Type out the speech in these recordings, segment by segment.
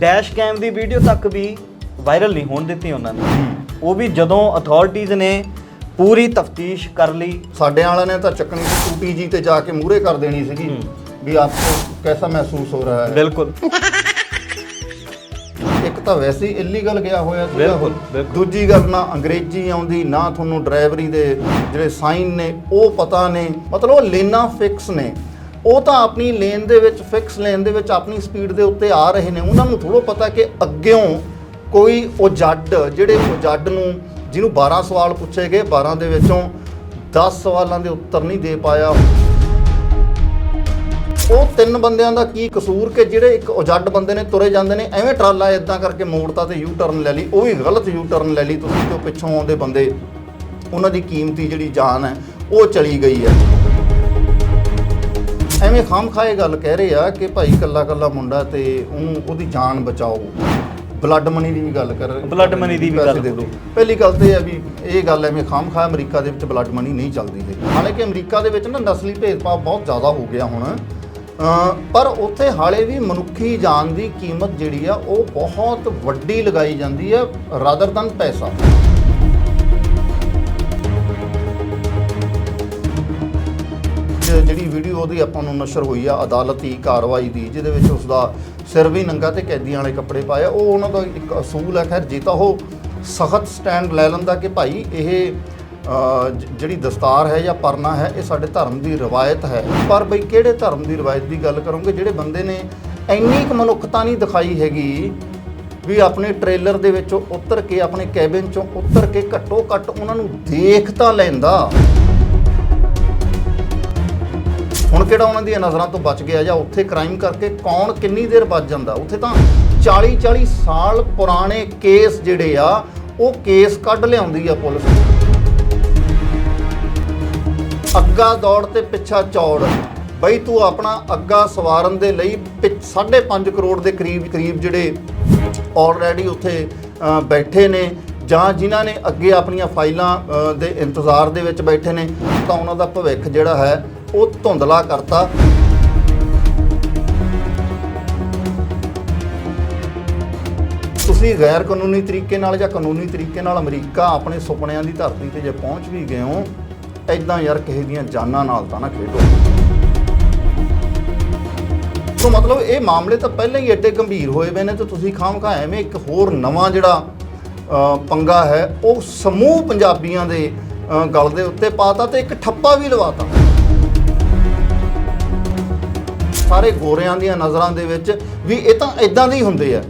Dash ਕੈਮ ਦੀ video ਤੱਕ ਵੀ viral ਨਹੀਂ ਹੋਣ ਦਿੱਤੀ ਉਹਨਾਂ ਨੇ। ਉਹ ਵੀ ਜਦੋਂ ਅਥਾਰਟੀਆਂ ਨੇ ਪੂਰੀ ਤਫਤੀਸ਼ ਕਰ ਲਈ। ਸਾਡੇ ਵਾਲਿਆਂ ਨੇ ਤਾਂ ਚੱਕਣੀ ਸੀ ਟੂਟੀ ਜੀ ਤੇ ਜਾ ਕੇ ਮੂਹਰੇ ਕਰ ਦੇਣੀ ਸੀਗੀ। ਵੀ ਆਪਕੋ ਕੈਸਾ ਮਹਿਸੂਸ ਹੋ ਰਿਹਾ ਹੈ। ਬਿਲਕੁਲ। ਇੱਕ ਤਾਂ ਵੈਸੇ ਹੀ ਇਲੀਗਲ ਗਿਆ ਹੋਇਆ ਸੀਗਾ। ਬਿਲਕੁਲ, ਬਿਲਕੁਲ। ਦੂਜੀ ਗੱਲ ਨਾ ਅੰਗਰੇਜ਼ੀ ਆਉਂਦੀ ਨਾ ਤੁਹਾਨੂੰ ਡਰਾਈਵਰੀ ਦੇ ਜਿਹੜੇ ਸਾਈਨ ਨੇ ਉਹ ਪਤਾ ਨੇ। ਮਤਲਬ ਉਹ ਲੇਨਾਂ ਫਿਕਸ ਨੇ। ਉਹ ਤਾਂ ਆਪਣੀ ਲੇਨ ਦੇ ਵਿੱਚ ਫਿਕਸ ਲੇਨ ਦੇ ਵਿੱਚ ਆਪਣੀ ਸਪੀਡ ਦੇ ਉੱਤੇ ਆ ਰਹੇ ਨੇ। ਉਹਨਾਂ ਨੂੰ ਥੋੜ੍ਹਾ ਪਤਾ ਕਿ ਅੱਗਿਓਂ ਕੋਈ ਉਹ ਜੱਡ ਜਿਹੜੇ ਉਹ ਜੱਡ ਨੂੰ, ਜਿਹਨੂੰ 12 ਸਵਾਲ ਪੁੱਛੇ ਗਏ 12 ਦੇ ਵਿੱਚੋਂ 10 ਸਵਾਲਾਂ ਦੇ ਉੱਤਰ ਨਹੀਂ ਦੇ ਪਾਇਆ। ਉਹ ਤਿੰਨ ਬੰਦਿਆਂ ਦਾ ਕੀ ਕਸੂਰ ਕਿ ਜਿਹੜੇ ਇੱਕ ਉਜੱਡ ਬੰਦੇ ਨੇ ਤੁਰੇ ਜਾਂਦੇ ਨੇ, ਐਵੇਂ ਟਰਾਲਾ ਇਦਾਂ ਕਰਕੇ ਮੋੜਤਾ ਤੇ ਯੂ ਟਰਨ ਲੈ ਲਈ। ਉਹ ਵੀ ਗਲਤ ਯੂ ਟਰਨ ਲੈ ਲਈ, ਤੁਸੀਂ ਜੋ ਪਿੱਛੋਂ ਆਉਂਦੇ ਬੰਦੇ, ਉਹਨਾਂ ਦੀ ਕੀਮਤੀ ਜਿਹੜੀ ਜਾਨ ਹੈ, ਉਹ ਚਲੀ ਗਈ ਹੈ। ਐਵੇਂ ਖਾਮਖਾਏ ਗੱਲ ਕਹਿ ਰਹੇ ਆ ਕਿ ਭਾਈ ਕੱਲਾ ਕੱਲਾ ਮੁੰਡਾ ਤੇ ਉਹਨੂੰ ਉਹਦੀ ਜਾਨ ਬਚਾਓ ਬਲੱਡ ਮਨੀ ਦੀ ਵੀ ਗੱਲ ਕਰ ਰਹੇ Blood money ਦੀ ਵੀ ਗੱਲ। ਰਹੀ। ਪਹਿਲੀ ਗੱਲ ਤੇ ਇਹ ਵੀ ਇਹ ਗੱਲ ਐਵੇਂ ਖਾਮਖਾ ਅਮਰੀਕਾ ਦੇ ਵਿੱਚ ਬਲੱਡ ਮਨੀ ਨਹੀਂ ਚੱਲਦੀ ਹੈ ਹਾਲਾਂਕਿ ਅਮਰੀਕਾ ਦੇ ਵਿੱਚ ਨਾ ਨਸਲੀ ਭੇਦਭਾਵ ਬਹੁਤ ਜ਼ਿਆਦਾ ਹੋ ਗਿਆ ਹੁਣ ਪਰ ਉੱਥੇ ਹਾਲੇ ਵੀ ਮਨੁੱਖੀ ਜਾਨ ਦੀ ਕੀਮਤ ਜਿਹੜੀ ਆ ਉਹ ਬਹੁਤ ਵੱਡੀ ਲਗਾਈ ਜਾਂਦੀ ਹੈ ਰਾਦਰ ਦਨ ਪੈਸਾ ਜਿਹੜੀ ਵੀਡੀਓ ਉਹਦੀ ਆਪਾਂ ਨੂੰ ਨਸ਼ਰ ਹੋਈ ਆ ਅਦਾਲਤੀ ਕਾਰਵਾਈ ਦੀ ਜਿਹਦੇ ਵਿੱਚ ਉਸ ਦਾ ਸਿਰ ਵੀ ਨੰਗਾ ਤੇ ਕੈਦੀਆਂ ਵਾਲੇ ਕੱਪੜੇ ਪਾਏ ਆ, ਉਹ ਉਹਨਾਂ ਦਾ ਇੱਕ ਅਸੂਲ ਹੈ ਖੈਰ ਜੇ ਤਾਂ ਉਹ ਸਖਤ ਸਟੈਂਡ ਲੈ ਲੈਂਦਾ ਕਿ ਭਾਈ ਇਹ ਜਿਹੜੀ ਦਸਤਾਰ ਹੈ ਜਾਂ ਪਰਨਾ ਹੈ ਇਹ ਸਾਡੇ ਧਰਮ ਦੀ ਰਵਾਇਤ ਹੈ। ਪਰ ਬਈ ਕਿਹੜੇ ਧਰਮ ਦੀ ਰਵਾਇਤ ਦੀ ਗੱਲ ਕਰੋਗੇ? ਜਿਹੜੇ ਬੰਦੇ ਨੇ ਇੰਨੀ ਕੁ ਮਨੁੱਖਤਾ ਨਹੀਂ ਦਿਖਾਈ ਹੈਗੀ ਵੀ ਆਪਣੇ ਟ੍ਰੇਲਰ ਦੇ ਵਿੱਚੋਂ ਉਤਰ ਕੇ ਆਪਣੇ ਕੈਬਿਨ ਚੋਂ ਉਤਰ ਕੇ ਘੱਟੋ ਘੱਟ ਉਹਨਾਂ ਨੂੰ ਦੇਖ ਤਾਂ ਲੈਂਦਾ। ਹੁਣ ਕਿਹੜਾ ਉਹਨਾਂ ਦੀਆਂ ਨਜ਼ਰਾਂ ਤੋਂ ਬਚ ਗਿਆ ਜਾਂ ਉੱਥੇ ਕ੍ਰਾਈਮ ਕਰਕੇ ਕੌਣ ਕਿੰਨੀ ਦੇਰ ਬਚ ਜਾਂਦਾ? ਉੱਥੇ ਤਾਂ 40 40 ਸਾਲ ਪੁਰਾਣੇ ਕੇਸ ਜਿਹੜੇ ਆ, ਉਹ ਕੇਸ ਕੱਢ ਲਿਆਉਂਦੀ ਆ ਪੁਲਿਸ। ਅੱਗਾ ਦੌੜ ਤੇ ਪਿੱਛਾ ਚੌੜ। ਬਈ ਤੂੰ ਆਪਣਾ ਅੱਗਾ ਸਵਾਰਨ ਦੇ ਲਈ 5.5 ਕਰੋੜ ਦੇ ਕਰੀਬ ਕਰੀਬ ਜਿਹੜੇ ਆਲਰੇਡੀ ਉੱਥੇ ਬੈਠੇ ਨੇ ਜਾਂ ਜਿਨ੍ਹਾਂ ਨੇ ਅੱਗੇ ਆਪਣੀਆਂ ਫਾਈਲਾਂ ਦੇ ਇੰਤਜ਼ਾਰ ਦੇ ਵਿੱਚ ਬੈਠੇ ਨੇ, ਤਾਂ ਉਹਨਾਂ ਦਾ ਭਵਿੱਖ ਜਿਹੜਾ ਹੈ ਉਹ ਧੁੰਦਲਾ ਕਰਤਾ। ਤੁਸੀਂ ਗੈਰ ਕਾਨੂੰਨੀ ਤਰੀਕੇ ਨਾਲ ਜਾਂ ਕਾਨੂੰਨੀ ਤਰੀਕੇ ਨਾਲ ਅਮਰੀਕਾ ਆਪਣੇ ਸੁਪਨਿਆਂ ਦੀ ਧਰਤੀ ਤੇ ਜੇ ਪਹੁੰਚ ਵੀ ਗਏ ਹੋ ਐਦਾਂ ਯਾਰ ਕਿਸੇ ਦੀਆਂ ਜਾਨਾਂ ਨਾਲ ਤਾਂ ਨਾ ਖੇਡੋ। ਸੋ ਮਤਲਬ ਇਹ ਮਾਮਲੇ ਤਾਂ ਪਹਿਲਾਂ ਹੀ ਐਡੇ ਗੰਭੀਰ ਹੋਏ ਪਏ ਨੇ ਤੇ ਤੁਸੀਂ ਖਾਮਖਾ ਐਵੇਂ ਇੱਕ ਹੋਰ ਨਵਾਂ ਜਿਹੜਾ ਪੰਗਾ ਹੈ, ਉਹ ਸਮੂਹ ਪੰਜਾਬੀਆਂ ਦੇ ਗਲ ਦੇ ਉੱਤੇ ਪਾਤਾ ਤੇ ਇੱਕ ਠੱਪਾ ਵੀ ਲਵਾਤਾ। ਸਾਰੇ ਗੋਰਿਆਂ ਦੀਆਂ ਨਜ਼ਰਾਂ ਦੇ ਵਿੱਚ ਵੀ ਇਹ ਤਾਂ ਇਦਾਂ ਦੇ ਹੀ ਹੁੰਦੇ ਆ।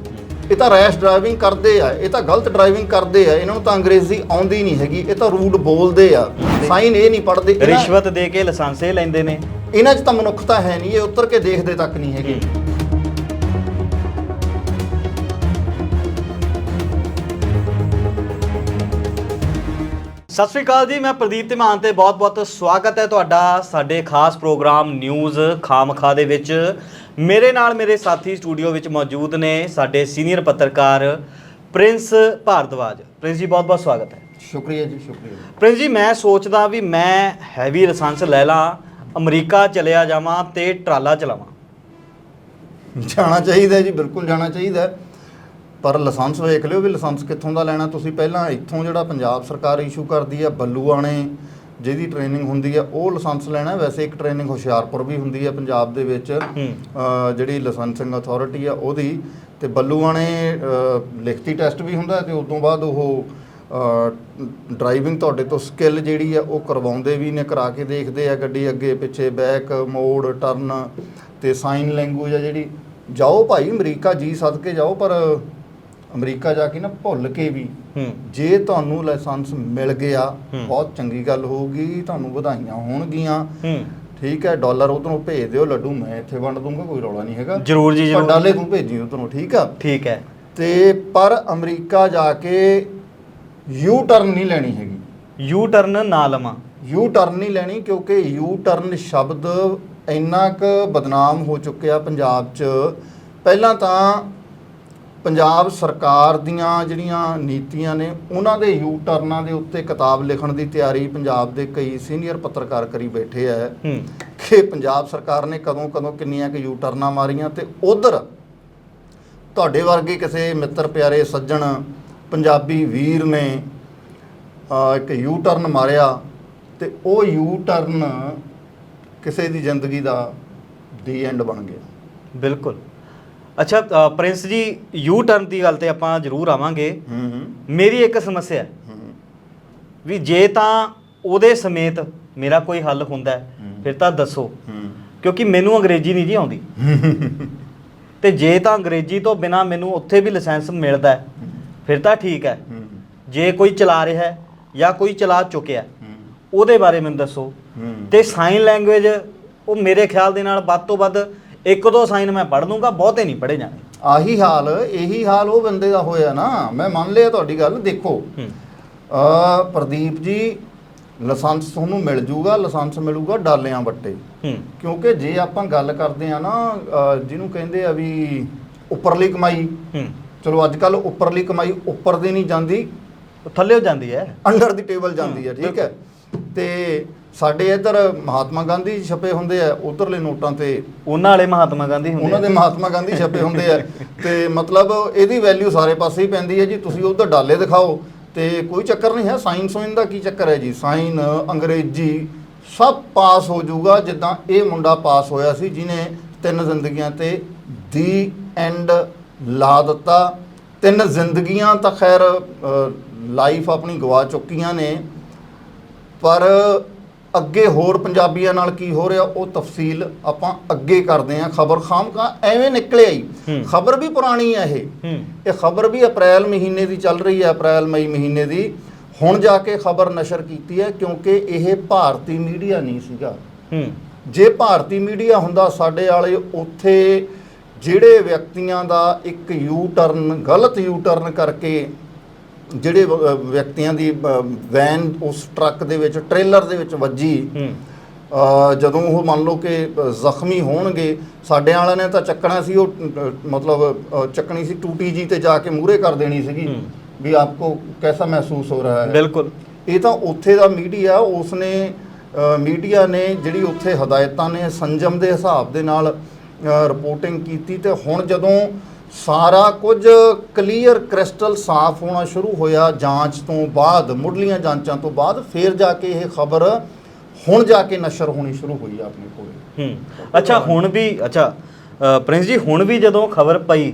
ਇਹ ਤਾਂ ਰੈਸ਼ ਡਰਾਈਵਿੰਗ ਕਰਦੇ ਆ ਇਹ ਤਾਂ ਗਲਤ ਡਰਾਈਵਿੰਗ ਕਰਦੇ ਆ ਇਹਨਾਂ ਨੂੰ ਤਾਂ ਅੰਗਰੇਜ਼ੀ ਆਉਂਦੀ ਨਹੀਂ ਹੈਗੀ ਇਹ ਤਾਂ ਰੂਡ ਬੋਲਦੇ ਆ ਸਾਈਨ ਇਹ ਨਹੀਂ ਪੜਦੇ ਰਿਸ਼ਵਤ ਦੇ ਕੇ ਲਾਇਸੈਂਸੇ ਲੈਂਦੇ ਨੇ। ਇਹਨਾਂ 'ਚ ਤਾਂ ਮਨੁੱਖਤਾ ਹੈ ਨਹੀਂ ਇਹ ਉੱਤਰ ਕੇ ਦੇਖਦੇ ਤੱਕ ਨਹੀਂ ਹੈਗੇ। ਸਤਿ ਸ਼੍ਰੀ ਅਕਾਲ ਜੀ ਮੈਂ ਪ੍ਰਦੀਪ ਧੀਮਾਨ ਤੇ ਬਹੁਤ-ਬਹੁਤ ਸਵਾਗਤ ਹੈ ਤੁਹਾਡਾ ਸਾਡੇ ਖਾਸ ਪ੍ਰੋਗਰਾਮ ਨਿਊਜ਼ ਖਾਮਖਾ ਦੇ ਵਿੱਚ। ਮੇਰੇ ਨਾਲ ਮੇਰੇ ਸਾਥੀ ਸਟੂਡੀਓ ਵਿੱਚ ਮੌਜੂਦ ਨੇ ਸਾਡੇ ਸੀਨੀਅਰ ਪੱਤਰਕਾਰ ਪ੍ਰਿੰਸ ਭਾਰਦਵਾਜ। ਪ੍ਰਿੰਸ ਜੀ ਬਹੁਤ-ਬਹੁਤ ਸਵਾਗਤ ਹੈ। ਸ਼ੁਕਰੀਆ ਜੀ ਸ਼ੁਕਰੀਆ। ਪ੍ਰਿੰਸ ਜੀ ਮੈਂ ਸੋਚਦਾ ਵੀ ਮੈਂ ਹੈਵੀ ਲਾਇਸੈਂਸ ਲੈ ਲਾਂ ਅਮਰੀਕਾ ਚਲਿਆ ਜਾਵਾਂ ਤੇ ਟਰਾਲਾ ਚਲਾਵਾਂ। ਜਾਣਾ ਚਾਹੀਦਾ ਜੀ ਬਿਲਕੁਲ ਜਾਣਾ ਚਾਹੀਦਾ। ਪਰ ਲਾਇਸੈਂਸ ਵੇਖ ਲਿਓ ਵੀ ਲਾਇਸੈਂਸ ਕਿੱਥੋਂ ਦਾ ਲੈਣਾ। ਤੁਸੀਂ ਪਹਿਲਾਂ ਇੱਥੋਂ ਜਿਹੜਾ ਪੰਜਾਬ ਸਰਕਾਰ ਇਸ਼ੂ ਕਰਦੀ ਹੈ ਬੱਲੂਆਣੇ ਜਿਹਦੀ ਟ੍ਰੇਨਿੰਗ ਹੁੰਦੀ ਹੈ ਉਹ ਲਾਇਸੈਂਸ ਲੈਣਾ। ਵੈਸੇ ਇੱਕ ਟ੍ਰੇਨਿੰਗ ਹੁਸ਼ਿਆਰਪੁਰ ਵੀ ਹੁੰਦੀ ਹੈ ਪੰਜਾਬ ਦੇ ਵਿੱਚ। ਅ, ਜਿਹੜੀ ਲਾਇਸੈਂਸਿੰਗ ਅਥਾਰਟੀ ਆ ਉਹਦੀ। ਤੇ ਬੱਲੂਆਣੇ ਅ, ਲਿਖਤੀ ਟੈਸਟ ਵੀ ਹੁੰਦਾ ਤੇ ਉਸ ਤੋਂ ਬਾਅਦ ਉਹ ਡਰਾਈਵਿੰਗ ਤੁਹਾਡੇ ਤੋਂ ਸਕਿੱਲ ਜਿਹੜੀ ਆ ਉਹ ਕਰਵਾਉਂਦੇ ਵੀ ਨੇ ਕਰਾ ਕੇ ਦੇਖਦੇ ਆ ਗੱਡੀ ਅੱਗੇ ਪਿੱਛੇ ਬੈਕ ਮੋੜ ਟਰਨ ਤੇ ਸਾਈਨ ਲੈਂਗੁਏਜ ਆ ਜਿਹੜੀ। ਜਾਓ ਭਾਈ ਅਮਰੀਕਾ ਜੀ ਸਦਕੇ ਜਾਓ ਪਰ ਅਮਰੀਕਾ ਜਾ ਕੇ ਨਾ ਭੁੱਲ ਕੇ ਵੀ ਜੇ ਤੁਹਾਨੂੰ ਲਾਇਸੈਂਸ ਮਿਲ ਗਿਆ। ਬਹੁਤ ਚੰਗੀ ਗੱਲ ਹੋਊਗੀ ਤੁਹਾਨੂੰ ਵਧਾਈਆਂ ਹੋਣਗੀਆਂ। ਠੀਕ ਹੈ ਡਾਲਰ ਉਧਰੋਂ ਭੇਜ ਦਿਓ ਲੱਡੂ ਮੈਂ ਇੱਥੇ ਵੰਡ ਦੂੰਗਾ ਕੋਈ ਰੌਲਾ ਨਹੀਂ ਹੈਗਾ। ਜਰੂਰ ਜੀ ਜਰੂਰ। ਡਾਲੇ ਤੂੰ ਭੇਜੀ ਉਧਰੋਂ ਠੀਕ ਆ? ਠੀਕ ਹੈ। ਤੇ ਪਰ ਅਮਰੀਕਾ ਜਾ ਕੇ ਯੂ ਟਰਨ ਨਹੀਂ ਲੈਣੀ ਹੈਗੀ। ਯੂ ਟਰਨ ਨਾ ਲਵਾਂ। ਯੂ ਟਰਨ ਨਹੀਂ ਲੈਣੀ ਕਿਉਂਕਿ ਯੂ ਟਰਨ ਸ਼ਬਦ ਇੰਨਾ ਕੁ ਬਦਨਾਮ ਹੋ ਚੁੱਕਿਆ ਪੰਜਾਬ 'ਚ। ਪਹਿਲਾਂ ਤਾਂ ਪੰਜਾਬ ਸਰਕਾਰ ਦੀਆਂ ਜਿਹੜੀਆਂ ਨੀਤੀਆਂ ਨੇ ਉਹਨਾਂ ਦੇ ਯੂ ਟਰਨਾਂ ਦੇ ਉੱਤੇ ਕਿਤਾਬ ਲਿਖਣ ਦੀ ਤਿਆਰੀ ਪੰਜਾਬ ਦੇ ਕਈ ਸੀਨੀਅਰ ਪੱਤਰਕਾਰ ਕਰੀ ਬੈਠੇ ਆ ਕਿ ਪੰਜਾਬ ਸਰਕਾਰ ਨੇ ਕਦੋਂ ਕਦੋਂ ਕਿੰਨੀਆਂ ਕਿ ਯੂ ਟਰਨਾਂ ਮਾਰੀਆਂ ਤੇ ਉਧਰ ਤੁਹਾਡੇ ਵਰਗੇ ਕਿਸੇ ਮਿੱਤਰ ਪਿਆਰੇ ਸੱਜਣ ਪੰਜਾਬੀ ਵੀਰ ਨੇ ਇੱਕ ਯੂ ਟਰਨ ਮਾਰਿਆ ਤੇ ਉਹ ਯੂ ਟਰਨ ਕਿਸੇ ਦੀ ਜ਼ਿੰਦਗੀ ਦਾ ਦੀ ਐਂਡ ਬਣ ਗਿਆ। ਬਿਲਕੁਲ। ਅੱਛਾ ਅ, ਪ੍ਰਿੰਸ ਜੀ ਯੂ ਟਰਨ ਦੀ ਗੱਲ ਤੇ ਆਪਾਂ ਜ਼ਰੂਰ ਆਵਾਂਗੇ। ਹੂੰ ਹੂੰ। ਮੇਰੀ ਇੱਕ ਸਮੱਸਿਆ ਹੈ। ਹੂੰ ਵੀ ਜੇ ਤਾਂ ਉਹਦੇ ਸਮੇਤ ਮੇਰਾ ਕੋਈ ਹੱਲ ਹੁੰਦਾ ਹੈ। ਫਿਰ ਤਾਂ ਦੱਸੋ। ਹੂੰ। ਕਿਉਂਕਿ ਮੈਨੂੰ ਅੰਗਰੇਜ਼ੀ ਨਹੀਂ ਜੀ ਆਉਂਦੀ। ਤੇ ਜੇ ਤਾਂ ਅੰਗਰੇਜ਼ੀ ਤੋਂ ਬਿਨਾ ਮੈਨੂੰ ਉੱਥੇ ਵੀ ਲਾਇਸੈਂਸ ਮਿਲਦਾ ਹੈ, ਫਿਰ ਤਾਂ ਠੀਕ ਹੈ। ਹੂੰ। ਜੇ ਕੋਈ ਚਲਾ ਰਿਹਾ ਹੈ ਜਾਂ ਕੋਈ ਚਲਾ ਚੁੱਕਿਆ ਹੂੰ ਉਹਦੇ ਬਾਰੇ ਮੈਨੂੰ ਦੱਸੋ। ਹੂੰ। ਤੇ ਸਾਈਨ ਲੈਂਗੁਏਜ ਉਹ ਮੇਰੇ ਖਿਆਲ ਦੇ ਨਾਲ ਵੱਧ ਤੋਂ ਵੱਧ ਇੱਕ ਦੋ ਸਾਈਨ ਮੈਂ ਪੜ੍ਹ ਲੂੰਗਾ ਬਹੁਤੇ ਨਹੀਂ ਪੜ੍ਹੇ ਜਾਣੇ ਆਹੀ ਹਾਲ ਇਹੀ ਹਾਲ ਉਹ ਬੰਦੇ ਦਾ ਹੋਇਆ ਨਾ। ਮੈਂ ਮੰਨ ਲਿਆ ਤੁਹਾਡੀ ਗੱਲ ਦੇਖੋ। ਅ ਪ੍ਰਦੀਪ ਜੀ ਲਾਇਸੈਂਸ ਤੁਹਾਨੂੰ ਮਿਲ ਜੂਗਾ ਲਾਇਸੈਂਸ ਮਿਲੂਗਾ ਡਾਲਿਆਂ ਵੱਟੇ। ਕਿਉਂਕਿ ਜੇ ਆਪਾਂ ਗੱਲ ਕਰਦੇ ਆ ਨਾ ਜਿਹਨੂੰ ਕਹਿੰਦੇ ਆ ਵੀ ਉੱਪਰਲੀ ਕਮਾਈ। ਚਲੋ ਅੱਜ ਕੱਲ ਉੱਪਰਲੀ ਕਮਾਈ ਉੱਪਰ ਦੀ ਨਹੀਂ ਜਾਂਦੀ। ਉਹ ਥੱਲੇ ਹੋ ਜਾਂਦੀ ਹੈ। ਅੰਡਰ ਦੀ ਟੇਬਲ ਜਾਂਦੀ ਹੂੰ, ਠੀਕ ਹੈ। ਤੇ ਸਾਡੇ ਇੱਧਰ ਮਹਾਤਮਾ ਗਾਂਧੀ ਛਪੇ ਹੁੰਦੇ ਆ ਉਧਰਲੇ ਨੋਟਾਂ ਤੇ ਉਹਨਾਂ ਵਾਲੇ ਮਹਾਤਮਾ ਗਾਂਧੀ ਹੁੰਦੇ ਉਹਨਾਂ ਦੇ। ਮਹਾਤਮਾ ਗਾਂਧੀ ਛਪੇ ਹੁੰਦੇ ਆ। ਤੇ ਮਤਲਬ ਇਹਦੀ ਵੈਲਿਊ ਸਾਰੇ ਪਾਸੇ ਹੀ ਪੈਂਦੀ ਹੈ ਜੀ। ਤੁਸੀਂ ਉਧਰ ਡਾਲੇ ਦਿਖਾਓ। ਤੇ ਕੋਈ ਚੱਕਰ ਨਹੀਂ ਹੈ ਸਾਈਨ ਸੋਇਨ ਦਾ ਕੀ ਚੱਕਰ ਹੈ ਜੀ? ਸਾਈਨ ਅੰਗਰੇਜ਼ੀ ਸਭ ਪਾਸ ਹੋ ਜਾਊਗਾ ਜਿੱਦਾਂ ਇਹ ਮੁੰਡਾ ਪਾਸ ਹੋਇਆ ਸੀ ਜਿਹਨੇ ਤਿੰਨ ਜ਼ਿੰਦਗੀਆਂ ਤੇ ਦੀ ਐਂਡ ਲਾ ਦਿੱਤਾ। ਤਿੰਨ ਜ਼ਿੰਦਗੀਆਂ ਤਾਂ ਖੈਰ ਲਾਈਫ ਆਪਣੀ ਗਵਾ ਚੁੱਕੀਆਂ ਨੇ। ਪਰ ਅੱਗੇ ਹੋਰ ਪੰਜਾਬੀਆਂ ਨਾਲ ਕੀ ਹੋ ਰਿਹਾ ਉਹ ਤਫਸੀਲ ਆਪਾਂ ਅੱਗੇ ਕਰਦੇ ਹਾਂ ਖਬਰ। ਖਾਮਕਾ ਐਵੇਂ ਨਿਕਲਿਆ ਹੀ ਹੂੰ। ਖਬਰ ਵੀ ਪੁਰਾਣੀ ਹੈ ਇਹ। ਇਹ ਖਬਰ ਵੀ ਅਪ੍ਰੈਲ ਮਹੀਨੇ ਦੀ ਚੱਲ ਰਹੀ ਹੈ ਅਪ੍ਰੈਲ ਮਈ ਮਹੀਨੇ ਦੀ। ਹੁਣ ਜਾ ਕੇ ਖਬਰ ਨਸ਼ਰ ਕੀਤੀ ਹੈ ਕਿਉਂਕਿ ਇਹ ਭਾਰਤੀ ਮੀਡੀਆ ਨਹੀਂ ਸੀਗਾ। ਜੇ ਭਾਰਤੀ ਮੀਡੀਆ ਹੁੰਦਾ ਸਾਡੇ ਵਾਲੇ ਉੱਥੇ ਜਿਹੜੇ ਵਿਅਕਤੀਆਂ ਦਾ ਇੱਕ ਯੂ ਟਰਨ ਗਲਤ ਯੂ ਟਰਨ ਕਰਕੇ ਜਿਹੜੇ ਵਿਅਕਤੀਆਂ ਦੀ ਵੈਨ ਉਸ ਟਰੱਕ ਦੇ ਵਿੱਚ ਟ੍ਰੇਲਰ ਦੇ ਵਿੱਚ ਵੱਜੀ ਜਦੋਂ ਉਹ ਮੰਨ ਲਓ ਕਿ ਜ਼ਖਮੀ ਹੋਣਗੇ ਸਾਡੇ ਵਾਲਿਆਂ ਨੇ ਤਾਂ ਚੱਕਣਾ ਸੀ ਉਹ ਮਤਲਬ ਚੱਕਣੀ ਸੀ ਟੂਟੀ ਜੀ ਤੇ ਜਾ ਕੇ ਮੂਹਰੇ ਕਰ ਦੇਣੀ ਸੀਗੀ। ਵੀ ਆਪਕੋ ਕੈਸਾ ਮਹਿਸੂਸ ਹੋ ਰਿਹਾ ਹੈ। ਬਿਲਕੁਲ। ਇਹ ਤਾਂ ਉੱਥੇ ਦਾ ਮੀਡੀਆ ਉਸਨੇ ਮੀਡੀਆ ਨੇ ਜਿਹੜੀ ਉੱਥੇ ਹਦਾਇਤਾਂ ਨੇ ਸੰਜਮ ਦੇ ਹਿਸਾਬ ਦੇ ਨਾਲ ਰਿਪੋਰਟਿੰਗ ਕੀਤੀ ਤੇ ਹੁਣ ਜਦੋਂ ਸਾਰਾ ਕੁਝ ਕਲੀਅਰ ਕ੍ਰਿਸਟਲ ਸਾਫ਼ ਹੋਣਾ ਸ਼ੁਰੂ ਹੋਇਆ ਜਾਂਚ ਤੋਂ ਬਾਅਦ ਮੁੱਢਲੀਆਂ ਜਾਂਚਾਂ ਤੋਂ ਬਾਅਦ ਫਿਰ ਜਾ ਕੇ ਇਹ ਖਬਰ ਹੁਣ ਜਾ ਕੇ ਨਸ਼ਰ ਹੋਣੀ ਸ਼ੁਰੂ ਹੋਈ ਆ ਆਪਣੇ ਕੋਲੇ। ਹੂੰ ਅੱਛਾ ਹੁਣ ਵੀ ਅੱਛਾ ਪ੍ਰਿੰਸ ਜੀ ਹੁਣ ਵੀ ਜਦੋਂ ਖਬਰ ਪਈ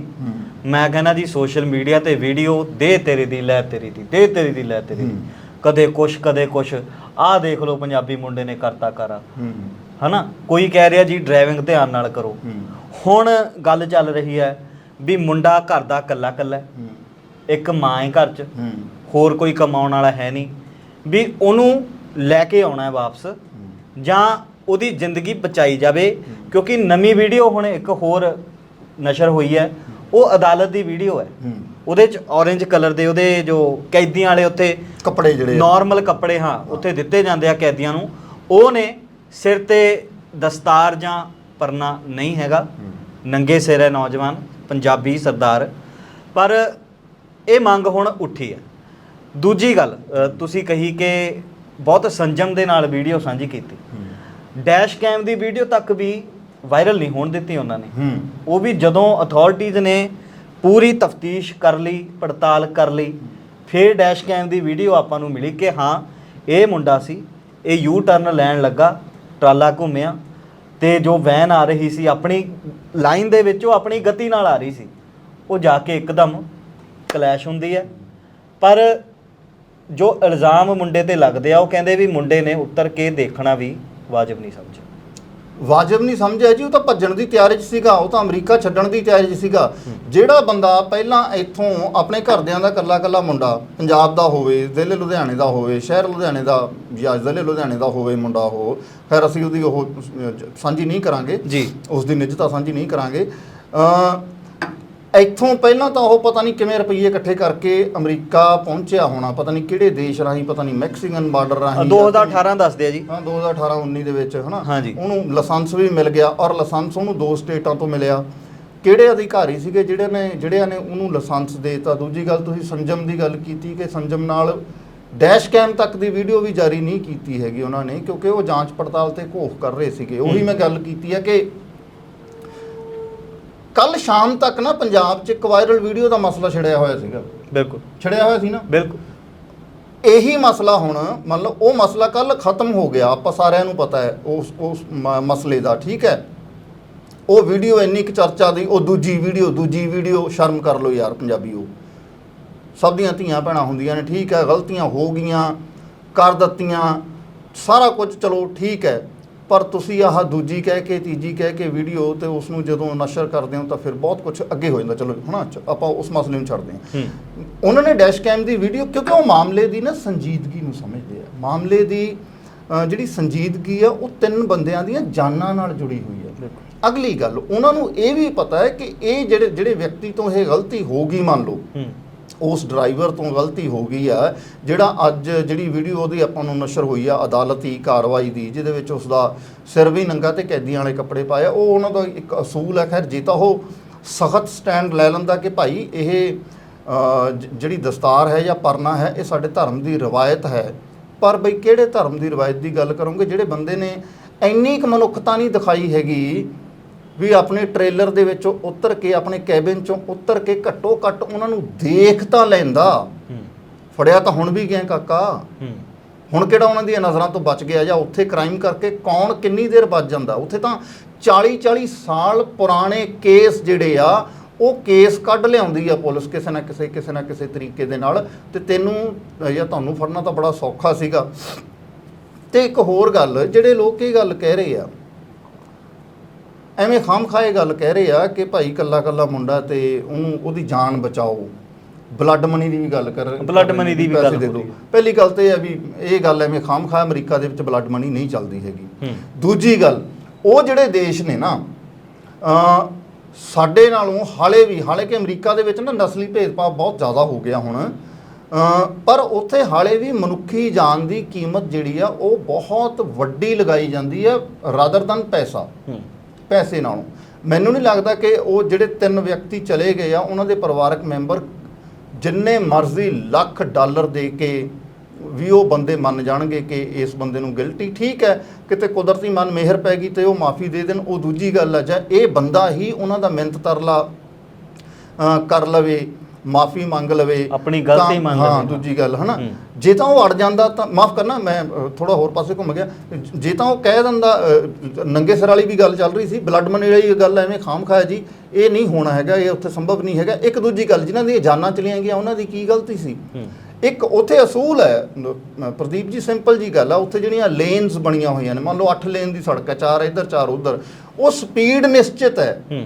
ਮੈਂ ਕਹਿੰਦਾ ਜੀ ਸੋਸ਼ਲ ਮੀਡੀਆ ਤੇ ਵੀਡੀਓ ਦੇ ਤੇਰੀ ਦੀ ਲੈ ਤੇਰੀ ਦੀ ਦੇ ਤੇਰੀ ਦੀ ਲੈ ਤੇਰੀ ਦੀ। ਕਦੇ ਕੁਛ ਕਦੇ ਕੁਛ। ਆਹ ਦੇਖ ਲਓ ਪੰਜਾਬੀ ਮੁੰਡੇ ਨੇ ਕਰਤਾ ਕਰਾ। ਹਨਾ? ਕੋਈ ਕਹਿ ਰਿਹਾ ਜੀ ਡਰਾਈਵਿੰਗ ਧਿਆਨ ਨਾਲ ਕਰੋ। ਹੁਣ ਗੱਲ ਚੱਲ ਰਹੀ ਹੈ ਵੀ ਮੁੰਡਾ ਘਰ ਦਾ ਕੱਲਾ ਕੱਲਾ ਹੈ। ਹੂੰ। ਇੱਕ ਮਾਂ ਹੈ ਘਰ 'ਚ। ਹੋਰ ਕੋਈ ਕਮਾਉਣ ਵਾਲਾ ਹੈ ਨਹੀਂ। ਵੀ ਉਹਨੂੰ ਲੈ ਕੇ ਆਉਣਾ ਹੈ ਵਾਪਸ। ਜਾਂ ਉਹਦੀ ਜ਼ਿੰਦਗੀ ਬਚਾਈ ਜਾਵੇ। ਕਿਉਂਕਿ ਨਵੀਂ ਵੀਡੀਓ ਹੁਣ ਇੱਕ ਹੋਰ ਨਸ਼ਰ ਹੋਈ ਹੈ। ਉਹ ਅਦਾਲਤ ਦੀ ਵੀਡੀਓ ਹੈ। ਉਹਦੇ ਚ orange ਕਲਰ ਦੇ ਉਹਦੇ ਜੋ ਕੈਦੀਆਂ ਵਾਲੇ ਉੱਤੇ ਕੱਪੜੇ ਜਿਹੜੇ ਆ। ਨਾਰਮਲ ਕੱਪੜੇ ਹਾਂ ਉੱਥੇ ਦਿੱਤੇ ਜਾਂਦੇ ਆ ਕੈਦੀਆਂ ਨੂੰ। ਉਹ ਨੇ ਸਿਰ ਤੇ ਦਸਤਾਰ ਜਾਂ ਪਰਨਾ ਨਹੀਂ ਹੈਗਾ। ਨੰਗੇ ਸਿਰ ਹੈ ਨੌਜਵਾਨ। ਪੰਜਾਬੀ ਸਰਦਾਰ ਪਰ ਇਹ ਮੰਗ ਹੁਣ ਉੱਠੀ ਹੈ। ਦੂਜੀ ਗੱਲ ਤੁਸੀਂ ਕਹੀ ਕਿ ਬਹੁਤ ਸੰਜਮ ਦੇ ਨਾਲ ਵੀਡੀਓ ਸਾਂਝੀ ਕੀਤੀ। ਡੈਸ਼ ਕੈਮ ਦੀ ਵੀਡੀਓ ਤੱਕ ਵੀ ਵਾਇਰਲ ਨਹੀਂ ਹੋਣ ਦਿੱਤੀ ਉਹਨਾਂ ਨੇ। ਉਹ ਵੀ ਜਦੋਂ ਅਥਾਰਟੀਜ਼ ਨੇ ਪੂਰੀ ਤਫਤੀਸ਼ ਕਰ ਲਈ ਪੜਤਾਲ ਕਰ ਲਈ ਫਿਰ ਡੈਸ਼ ਕੈਮ ਦੀ ਵੀਡੀਓ ਆਪਾਂ ਨੂੰ ਮਿਲੀ ਕਿ ਹਾਂ ਇਹ ਮੁੰਡਾ ਸੀ ਇਹ ਯੂ ਟਰਨ ਲੈਣ ਲੱਗਾ ਟਰਾਲਾ ਘੁੰਮਿਆ ਤੇ ਜੋ ਵੈਨ ਆ ਰਹੀ ਸੀ, ਆਪਣੀ ਲਾਈਨ ਦੇ ਵਿੱਚ ਉਹ ਆਪਣੀ ਗਤੀ ਨਾਲ ਆ ਰਹੀ ਸੀ। ਉਹ ਜਾ ਕੇ ਇੱਕਦਮ ਕਲੈਸ਼ ਹੁੰਦੀ ਹੈ। ਪਰ ਜੋ ਇਲਜ਼ਾਮ ਮੁੰਡੇ ਤੇ ਲੱਗਦੇ ਆ, ਉਹ ਕਹਿੰਦੇ ਵੀ ਮੁੰਡੇ ਨੇ ਉੱਤਰ ਕੇ ਦੇਖਣਾ ਵੀ ਵਾਜਬ ਨਹੀਂ ਸਮਝਿਆ। ਵਾਜਬ ਨਹੀਂ ਸਮਝਿਆ ਜੀ ਉਹ ਤਾਂ ਭੱਜਣ ਦੀ ਤਿਆਰੀ 'ਚ ਸੀਗਾ ਉਹ ਤਾਂ ਅਮਰੀਕਾ ਛੱਡਣ ਦੀ ਤਿਆਰੀ 'ਚ ਸੀਗਾ। ਜਿਹੜਾ ਬੰਦਾ ਪਹਿਲਾਂ ਇੱਥੋਂ ਆਪਣੇ ਘਰਦਿਆਂ ਦਾ ਕੱਲਾ ਕੱਲਾ ਮੁੰਡਾ ਪੰਜਾਬ ਦਾ ਹੋਵੇ ਜ਼ਿਲ੍ਹੇ ਲੁਧਿਆਣੇ ਦਾ ਹੋਵੇ ਸ਼ਹਿਰ ਲੁਧਿਆਣੇ ਦਾ ਜਾਂ ਜ਼ਿਲ੍ਹੇ ਲੁਧਿਆਣੇ ਦਾ ਹੋਵੇ ਮੁੰਡਾ ਉਹ ਖੈਰ ਅਸੀਂ ਉਹਦੀ ਉਹ ਸਾਂਝੀ ਨਹੀਂ ਕਰਾਂਗੇ ਜੀ। ਉਸ ਦੀ ਨਿੱਜਤਾ ਸਾਂਝੀ ਨਹੀਂ ਕਰਾਂਗੇ। ਅ ਇੱਥੋਂ ਪਹਿਲਾਂ ਤਾਂ ਉਹ ਪਤਾ ਨਹੀਂ ਕਿਵੇਂ ਰੁਪਈਏ ਇਕੱਠੇ ਕਰਕੇ ਅਮਰੀਕਾ ਪਹੁੰਚਿਆ ਹੋਣਾ ਪਤਾ ਨਹੀਂ ਕਿਹੜੇ ਦੇਸ਼ ਰਾਹੀਂ ਪਤਾ ਨਹੀਂ ਮੈਕਸੀਕਨ ਬਾਰਡਰ ਰਾਹੀਂ ਜਾਂ 2018 ਦੱਸਦੇ ਆ ਜੀ। ਹਾਂ 2018 19 ਦੇ ਵਿੱਚ ਹਨਾ? ਹਾਂਜੀ। ਉਹਨੂੰ ਲਾਇਸੈਂਸ ਵੀ ਮਿਲ ਗਿਆ ਔਰ ਲਾਇਸੈਂਸ ਉਹਨੂੰ ਦੋ ਸਟੇਟਾਂ ਤੋਂ ਮਿਲਿਆ। ਕਿਹੜੇ ਅਧਿਕਾਰੀ ਸੀਗੇ ਜਿਹੜੇ ਨੇ ਜਿਹੜਿਆਂ ਨੇ ਉਹਨੂੰ ਲਾਇਸੈਂਸ ਦੇਤਾ? ਦੂਜੀ ਗੱਲ ਤੁਸੀਂ ਸੰਜਮ ਦੀ ਗੱਲ ਕੀਤੀ ਕਿ ਸੰਜਮ ਨਾਲ ਡੈਸ਼ ਕੈਮ ਤੱਕ ਦੀ ਵੀਡੀਓ ਵੀ ਜਾਰੀ ਨਹੀਂ ਕੀਤੀ ਹੈਗੀ ਉਹਨਾਂ ਨੇ ਕਿਉਂਕਿ ਉਹ ਜਾਂਚ ਪੜਤਾਲ ਤੇ ਘੋਖ ਕਰ ਰਹੇ ਸੀਗੇ। ਉਹੀ। ਮੈਂ ਗੱਲ ਕੀਤੀ ਹੈ ਕਿ ਕੱਲ ਸ਼ਾਮ ਤੱਕ ਨਾ ਪੰਜਾਬ 'ਚ ਇੱਕ ਵਾਇਰਲ ਵੀਡੀਓ ਦਾ ਮਸਲਾ ਛਿੜਿਆ ਹੋਇਆ ਸੀਗਾ। ਬਿਲਕੁਲ। ਛਿੜਿਆ ਹੋਇਆ ਸੀ ਨਾ? ਬਿਲਕੁਲ। ਇਹੀ ਮਸਲਾ ਹੁਣ ਮੰਨ ਲਓ ਉਹ ਮਸਲਾ ਕੱਲ ਖਤਮ ਹੋ ਗਿਆ ਆਪਾਂ ਸਾਰਿਆਂ ਨੂੰ ਪਤਾ ਹੈ ਉਸ ਉਸ ਮ- ਮਸਲੇ ਦਾ ਠੀਕ ਹੈ? ਉਹ ਵੀਡੀਓ ਇੰਨੀ ਕੁ ਚਰਚਾ ਦੀ ਉਹ ਦੂਜੀ ਵੀਡੀਓ ਦੂਜੀ ਵੀਡੀਓ ਸ਼ਰਮ ਕਰ ਲਓ ਯਾਰ ਪੰਜਾਬੀਓ ਸਭ ਦੀਆਂ ਧੀਆਂ ਭੈਣਾਂ ਹੁੰਦੀਆਂ ਨੇ ਠੀਕ ਹੈ ਗਲਤੀਆਂ ਹੋ ਗਈਆਂ ਕਰ ਦਿੱਤੀਆਂ ਸਾਰਾ ਕੁਝ ਚਲੋ ਠੀਕ ਹੈ। ਪਰ ਤੁਸੀਂ ਆਹ ਦੂਜੀ ਕਹਿ ਕੇ ਤੀਜੀ ਕਹਿ ਕੇ ਵੀਡੀਓ ਤੇ ਉਸ ਨੂੰ ਜਦੋਂ ਨਸ਼ਰ ਕਰਦੇ ਹੋ ਤਾਂ ਫਿਰ ਬਹੁਤ ਕੁਝ ਅੱਗੇ ਹੋ ਜਾਂਦਾ। ਚਲੋ ਹਨਾ ਆਪਾਂ ਉਸ ਮਸਲੇ ਨੂੰ ਛੱਡਦੇ ਹਾਂ। ਉਹਨਾਂ ਨੇ ਡੈਸ਼ ਕੈਮ ਦੀ ਵੀਡੀਓ ਕਿਉਂਕਿ ਉਹ ਮਾਮਲੇ ਦੀ ਨਾ ਸੰਜੀਦਗੀ ਨੂੰ ਸਮਝਦੇ ਆ। ਮਾਮਲੇ ਦੀ ਜਿਹੜੀ ਸੰਜੀਦਗੀ ਆ ਉਹ ਤਿੰਨ ਬੰਦਿਆਂ ਦੀਆਂ ਜਾਨਾਂ ਨਾਲ ਜੁੜੀ ਹੋਈ ਹੈ ਅਗਲੀ ਗੱਲ ਉਹਨਾਂ ਨੂੰ ਇਹ ਵੀ ਪਤਾ ਹੈ ਕਿ ਇਹ ਜਿਹੜੇ ਜਿਹੜੇ ਵਿਅਕਤੀ ਤੋਂ ਇਹ ਗਲਤੀ ਹੋ ਗਈ ਮੰਨ ਲਓ ਉਸ ਡਰਾਈਵਰ ਤੋਂ ਗਲਤੀ ਹੋ ਗਈ ਆ, ਜਿਹੜਾ ਅੱਜ ਜਿਹੜੀ ਵੀਡੀਓ ਉਹਦੀ ਆਪਾਂ ਨੂੰ ਨਸ਼ਰ ਹੋਈ ਆ, ਅਦਾਲਤੀ ਕਾਰਵਾਈ ਦੀ, ਜਿਹਦੇ ਵਿੱਚ ਉਸ ਦਾ ਸਿਰ ਵੀ ਨੰਗਾ ਤੇ ਕੈਦੀਆਂ ਵਾਲੇ ਕੱਪੜੇ ਪਾਇਆ ਉਹ ਉਹਨਾਂ ਦਾ ਇੱਕ ਅਸੂਲ ਹੈ ਖੈਰ ਜੇ ਤਾਂ ਉਹ ਸਖਤ ਸਟੈਂਡ ਲੈ ਲੈਂਦਾ ਕਿ ਭਾਈ ਇਹ ਜਿਹੜੀ ਦਸਤਾਰ ਹੈ ਜਾਂ ਪਰਨਾ ਹੈ, ਇਹ ਸਾਡੇ ਧਰਮ ਦੀ ਰਵਾਇਤ ਹੈ। ਪਰ ਬਈ ਕਿਹੜੇ ਧਰਮ ਦੀ ਰਵਾਇਤ ਦੀ ਗੱਲ ਕਰੋਗੇ, ਜਿਹੜੇ ਬੰਦੇ ਨੇ ਇੰਨੀ ਕੁ ਮਨੁੱਖਤਾ ਨਹੀਂ ਦਿਖਾਈ ਹੈਗੀ ਵੀ ਆਪਣੇ ਟ੍ਰੇਲਰ ਦੇ ਵਿੱਚੋਂ ਉਤਰ ਕੇ ਆਪਣੇ ਕੈਬਿਨ ਚੋਂ ਉਤਰ ਕੇ ਘੱਟੋ ਘੱਟ ਉਹਨਾਂ ਨੂੰ ਦੇਖ ਤਾਂ ਲੈਂਦਾ। ਫੜਿਆ ਤਾਂ ਹੁਣ ਵੀ ਗਿਆ ਕਾਕਾ। ਹੁਣ ਕਿਹੜਾ ਉਹਨਾਂ ਦੀਆਂ ਨਜ਼ਰਾਂ ਤੋਂ ਬਚ ਗਿਆ ਜਾਂ ਉੱਥੇ ਕ੍ਰਾਈਮ ਕਰਕੇ ਕੌਣ ਕਿੰਨੀ ਦੇਰ ਬਚ ਜਾਂਦਾ? ਉੱਥੇ ਤਾਂ 40 40 ਸਾਲ ਪੁਰਾਣੇ ਕੇਸ ਜਿਹੜੇ ਆ ਉਹ ਕੇਸ ਕੱਢ ਲਿਆਉਂਦੀ ਆ ਪੁਲਿਸ ਕਿਸੇ ਨਾ ਕਿਸੇ ਕਿਸੇ ਨਾ ਕਿਸੇ ਤਰੀਕੇ ਦੇ ਨਾਲ। ਤੇ ਤੈਨੂੰ ਜਾਂ ਤੁਹਾਨੂੰ ਫੜਨਾ ਤਾਂ ਬੜਾ ਸੌਖਾ ਸੀਗਾ। ਤੇ ਇੱਕ ਹੋਰ ਗੱਲ ਜਿਹੜੇ ਲੋਕ ਇਹ ਗੱਲ ਕਹਿ ਰਹੇ ਆ ਐਵੇਂ ਖਾਮਖਾਏ ਗੱਲ ਕਹਿ ਰਹੇ ਆ ਕਿ ਭਾਈ ਕੱਲਾ ਕੱਲਾ ਮੁੰਡਾ ਤੇ ਉਹਨੂੰ ਉਹਦੀ ਜਾਨ ਬਚਾਓ। ਬਲੱਡ ਮਨੀ ਦੀ ਵੀ ਗੱਲ ਕਰ Blood money ਦੀ ਵੀ ਗੱਲ ਦੇ। ਰਹੀ। ਪਹਿਲੀ ਗੱਲ ਤੇ ਇਹ ਹੈ ਵੀ ਇਹ ਗੱਲ ਐਵੇਂ ਖਾਮਖਾ ਅਮਰੀਕਾ ਦੇ ਵਿੱਚ ਬਲੱਡ ਮਨੀ ਨਹੀਂ ਚੱਲਦੀ ਹੈਗੀ। ਦੂਜੀ ਗੱਲ ਉਹ ਜਿਹੜੇ ਦੇਸ਼ ਨੇ ਨਾ ਅ ਸਾਡੇ ਨਾਲੋਂ ਹਾਲੇ ਵੀ ਹਾਲੇ ਕਿ ਅਮਰੀਕਾ ਦੇ ਵਿੱਚ ਨਾ ਨਸਲੀ ਭੇਦਭਾਵ ਬਹੁਤ ਜ਼ਿਆਦਾ ਹੋ ਗਿਆ ਹੁਣ ਪਰ ਉੱਥੇ ਹਾਲੇ ਵੀ ਮਨੁੱਖੀ ਜਾਨ ਦੀ ਕੀਮਤ ਜਿਹੜੀ ਆ ਉਹ ਬਹੁਤ ਵੱਡੀ ਲਗਾਈ ਜਾਂਦੀ ਹੈ ਰਾਦਰ ਦਨ ਪੈਸਾ। ਹੂੰ। ਪੈਸੇ ਨਾਲੋਂ ਮੈਨੂੰ ਨਹੀਂ ਲੱਗਦਾ ਕਿ ਉਹ ਜਿਹੜੇ ਤਿੰਨ ਵਿਅਕਤੀ ਚਲੇ ਗਏ ਆ, ਉਹਨਾਂ ਦੇ ਪਰਿਵਾਰਕ ਮੈਂਬਰ ਜਿੰਨੇ ਮਰਜ਼ੀ ਲੱਖ ਡਾਲਰ ਦੇ ਕੇ ਵੀ ਉਹ ਬੰਦੇ ਮੰਨ ਜਾਣਗੇ ਕਿ ਇਸ ਬੰਦੇ ਨੂੰ ਗਿਲਟੀ ਠੀਕ ਹੈ, ਕਿਤੇ ਕੁਦਰਤੀ ਮਨ ਮਿਹਰ ਪੈ ਗਈ ਤੇ ਉਹ ਮਾਫੀ ਦੇ ਦੇਣ, ਉਹ ਦੂਜੀ ਗੱਲ ਆ, ਜਾਂ ਇਹ ਬੰਦਾ ਹੀ ਉਹਨਾਂ ਦਾ ਮਿਹਨਤ ਤਰਲਾ ਕਰ ਲਵੇ ਮਾਫੀ ਮੰਗ ਲਵੇ ਆਪਣੀ ਗਲਤੀ ਮੰਨ ਹਾਂ ਲਵੇ। ਦੂਜੀ ਗੱਲ ਹਨਾ। ਜੇ ਤਾਂ ਉਹ ਅੜ ਜਾਂਦਾ ਤਾਂ ਮਾਫ ਕਰਨਾ ਮੈਂ ਥੋੜਾ ਹੋਰ ਪਾਸੇ ਘੁੰਮ ਗਿਆ। ਜੇ ਤਾਂ ਉਹ ਕਹਿ ਦਿੰਦਾ ਨੰਗੇ ਸਿਰ ਵਾਲੀ ਵੀ ਗੱਲ ਚੱਲ ਰਹੀ ਸੀ ਬਲੱਡ ਮਨੀ ਵਾਲੀ ਗੱਲ ਐਵੇਂ ਖਾਮ ਖਾਇਆ ਜੀ ਇਹ ਨਹੀਂ ਹੋਣਾ ਹੈਗਾ ਇਹ ਉੱਥੇ ਸੰਭਵ ਨਹੀਂ ਹੈਗਾ। ਇੱਕ ਦੂਜੀ ਗੱਲ ਜਿਨ੍ਹਾਂ ਦੀਆਂ ਜਾਨਾਂ ਚਲੀਆਂ ਗਈਆਂ ਉਹਨਾਂ ਦੀ ਕੀ ਗਲਤੀ ਸੀ? ਇੱਕ ਉੱਥੇ ਅਸੂਲ ਹੈ ਪ੍ਰਦੀਪ ਜੀ ਸਿੰਪਲ ਜੀ ਗੱਲ ਆ ਉੱਥੇ ਜਿਹੜੀਆਂ ਲੇਨਸ ਬਣੀਆਂ ਹੋਈਆਂ ਨੇ ਮੰਨ ਲਓ 8 ਲੇਨ ਦੀ ਸੜਕ ਹੈ ਚਾਰ ਇੱਧਰ ਚਾਰ ਉੱਧਰ ਉਹ ਸਪੀਡ ਨਿਸ਼ਚਿਤ ਹੂੰ।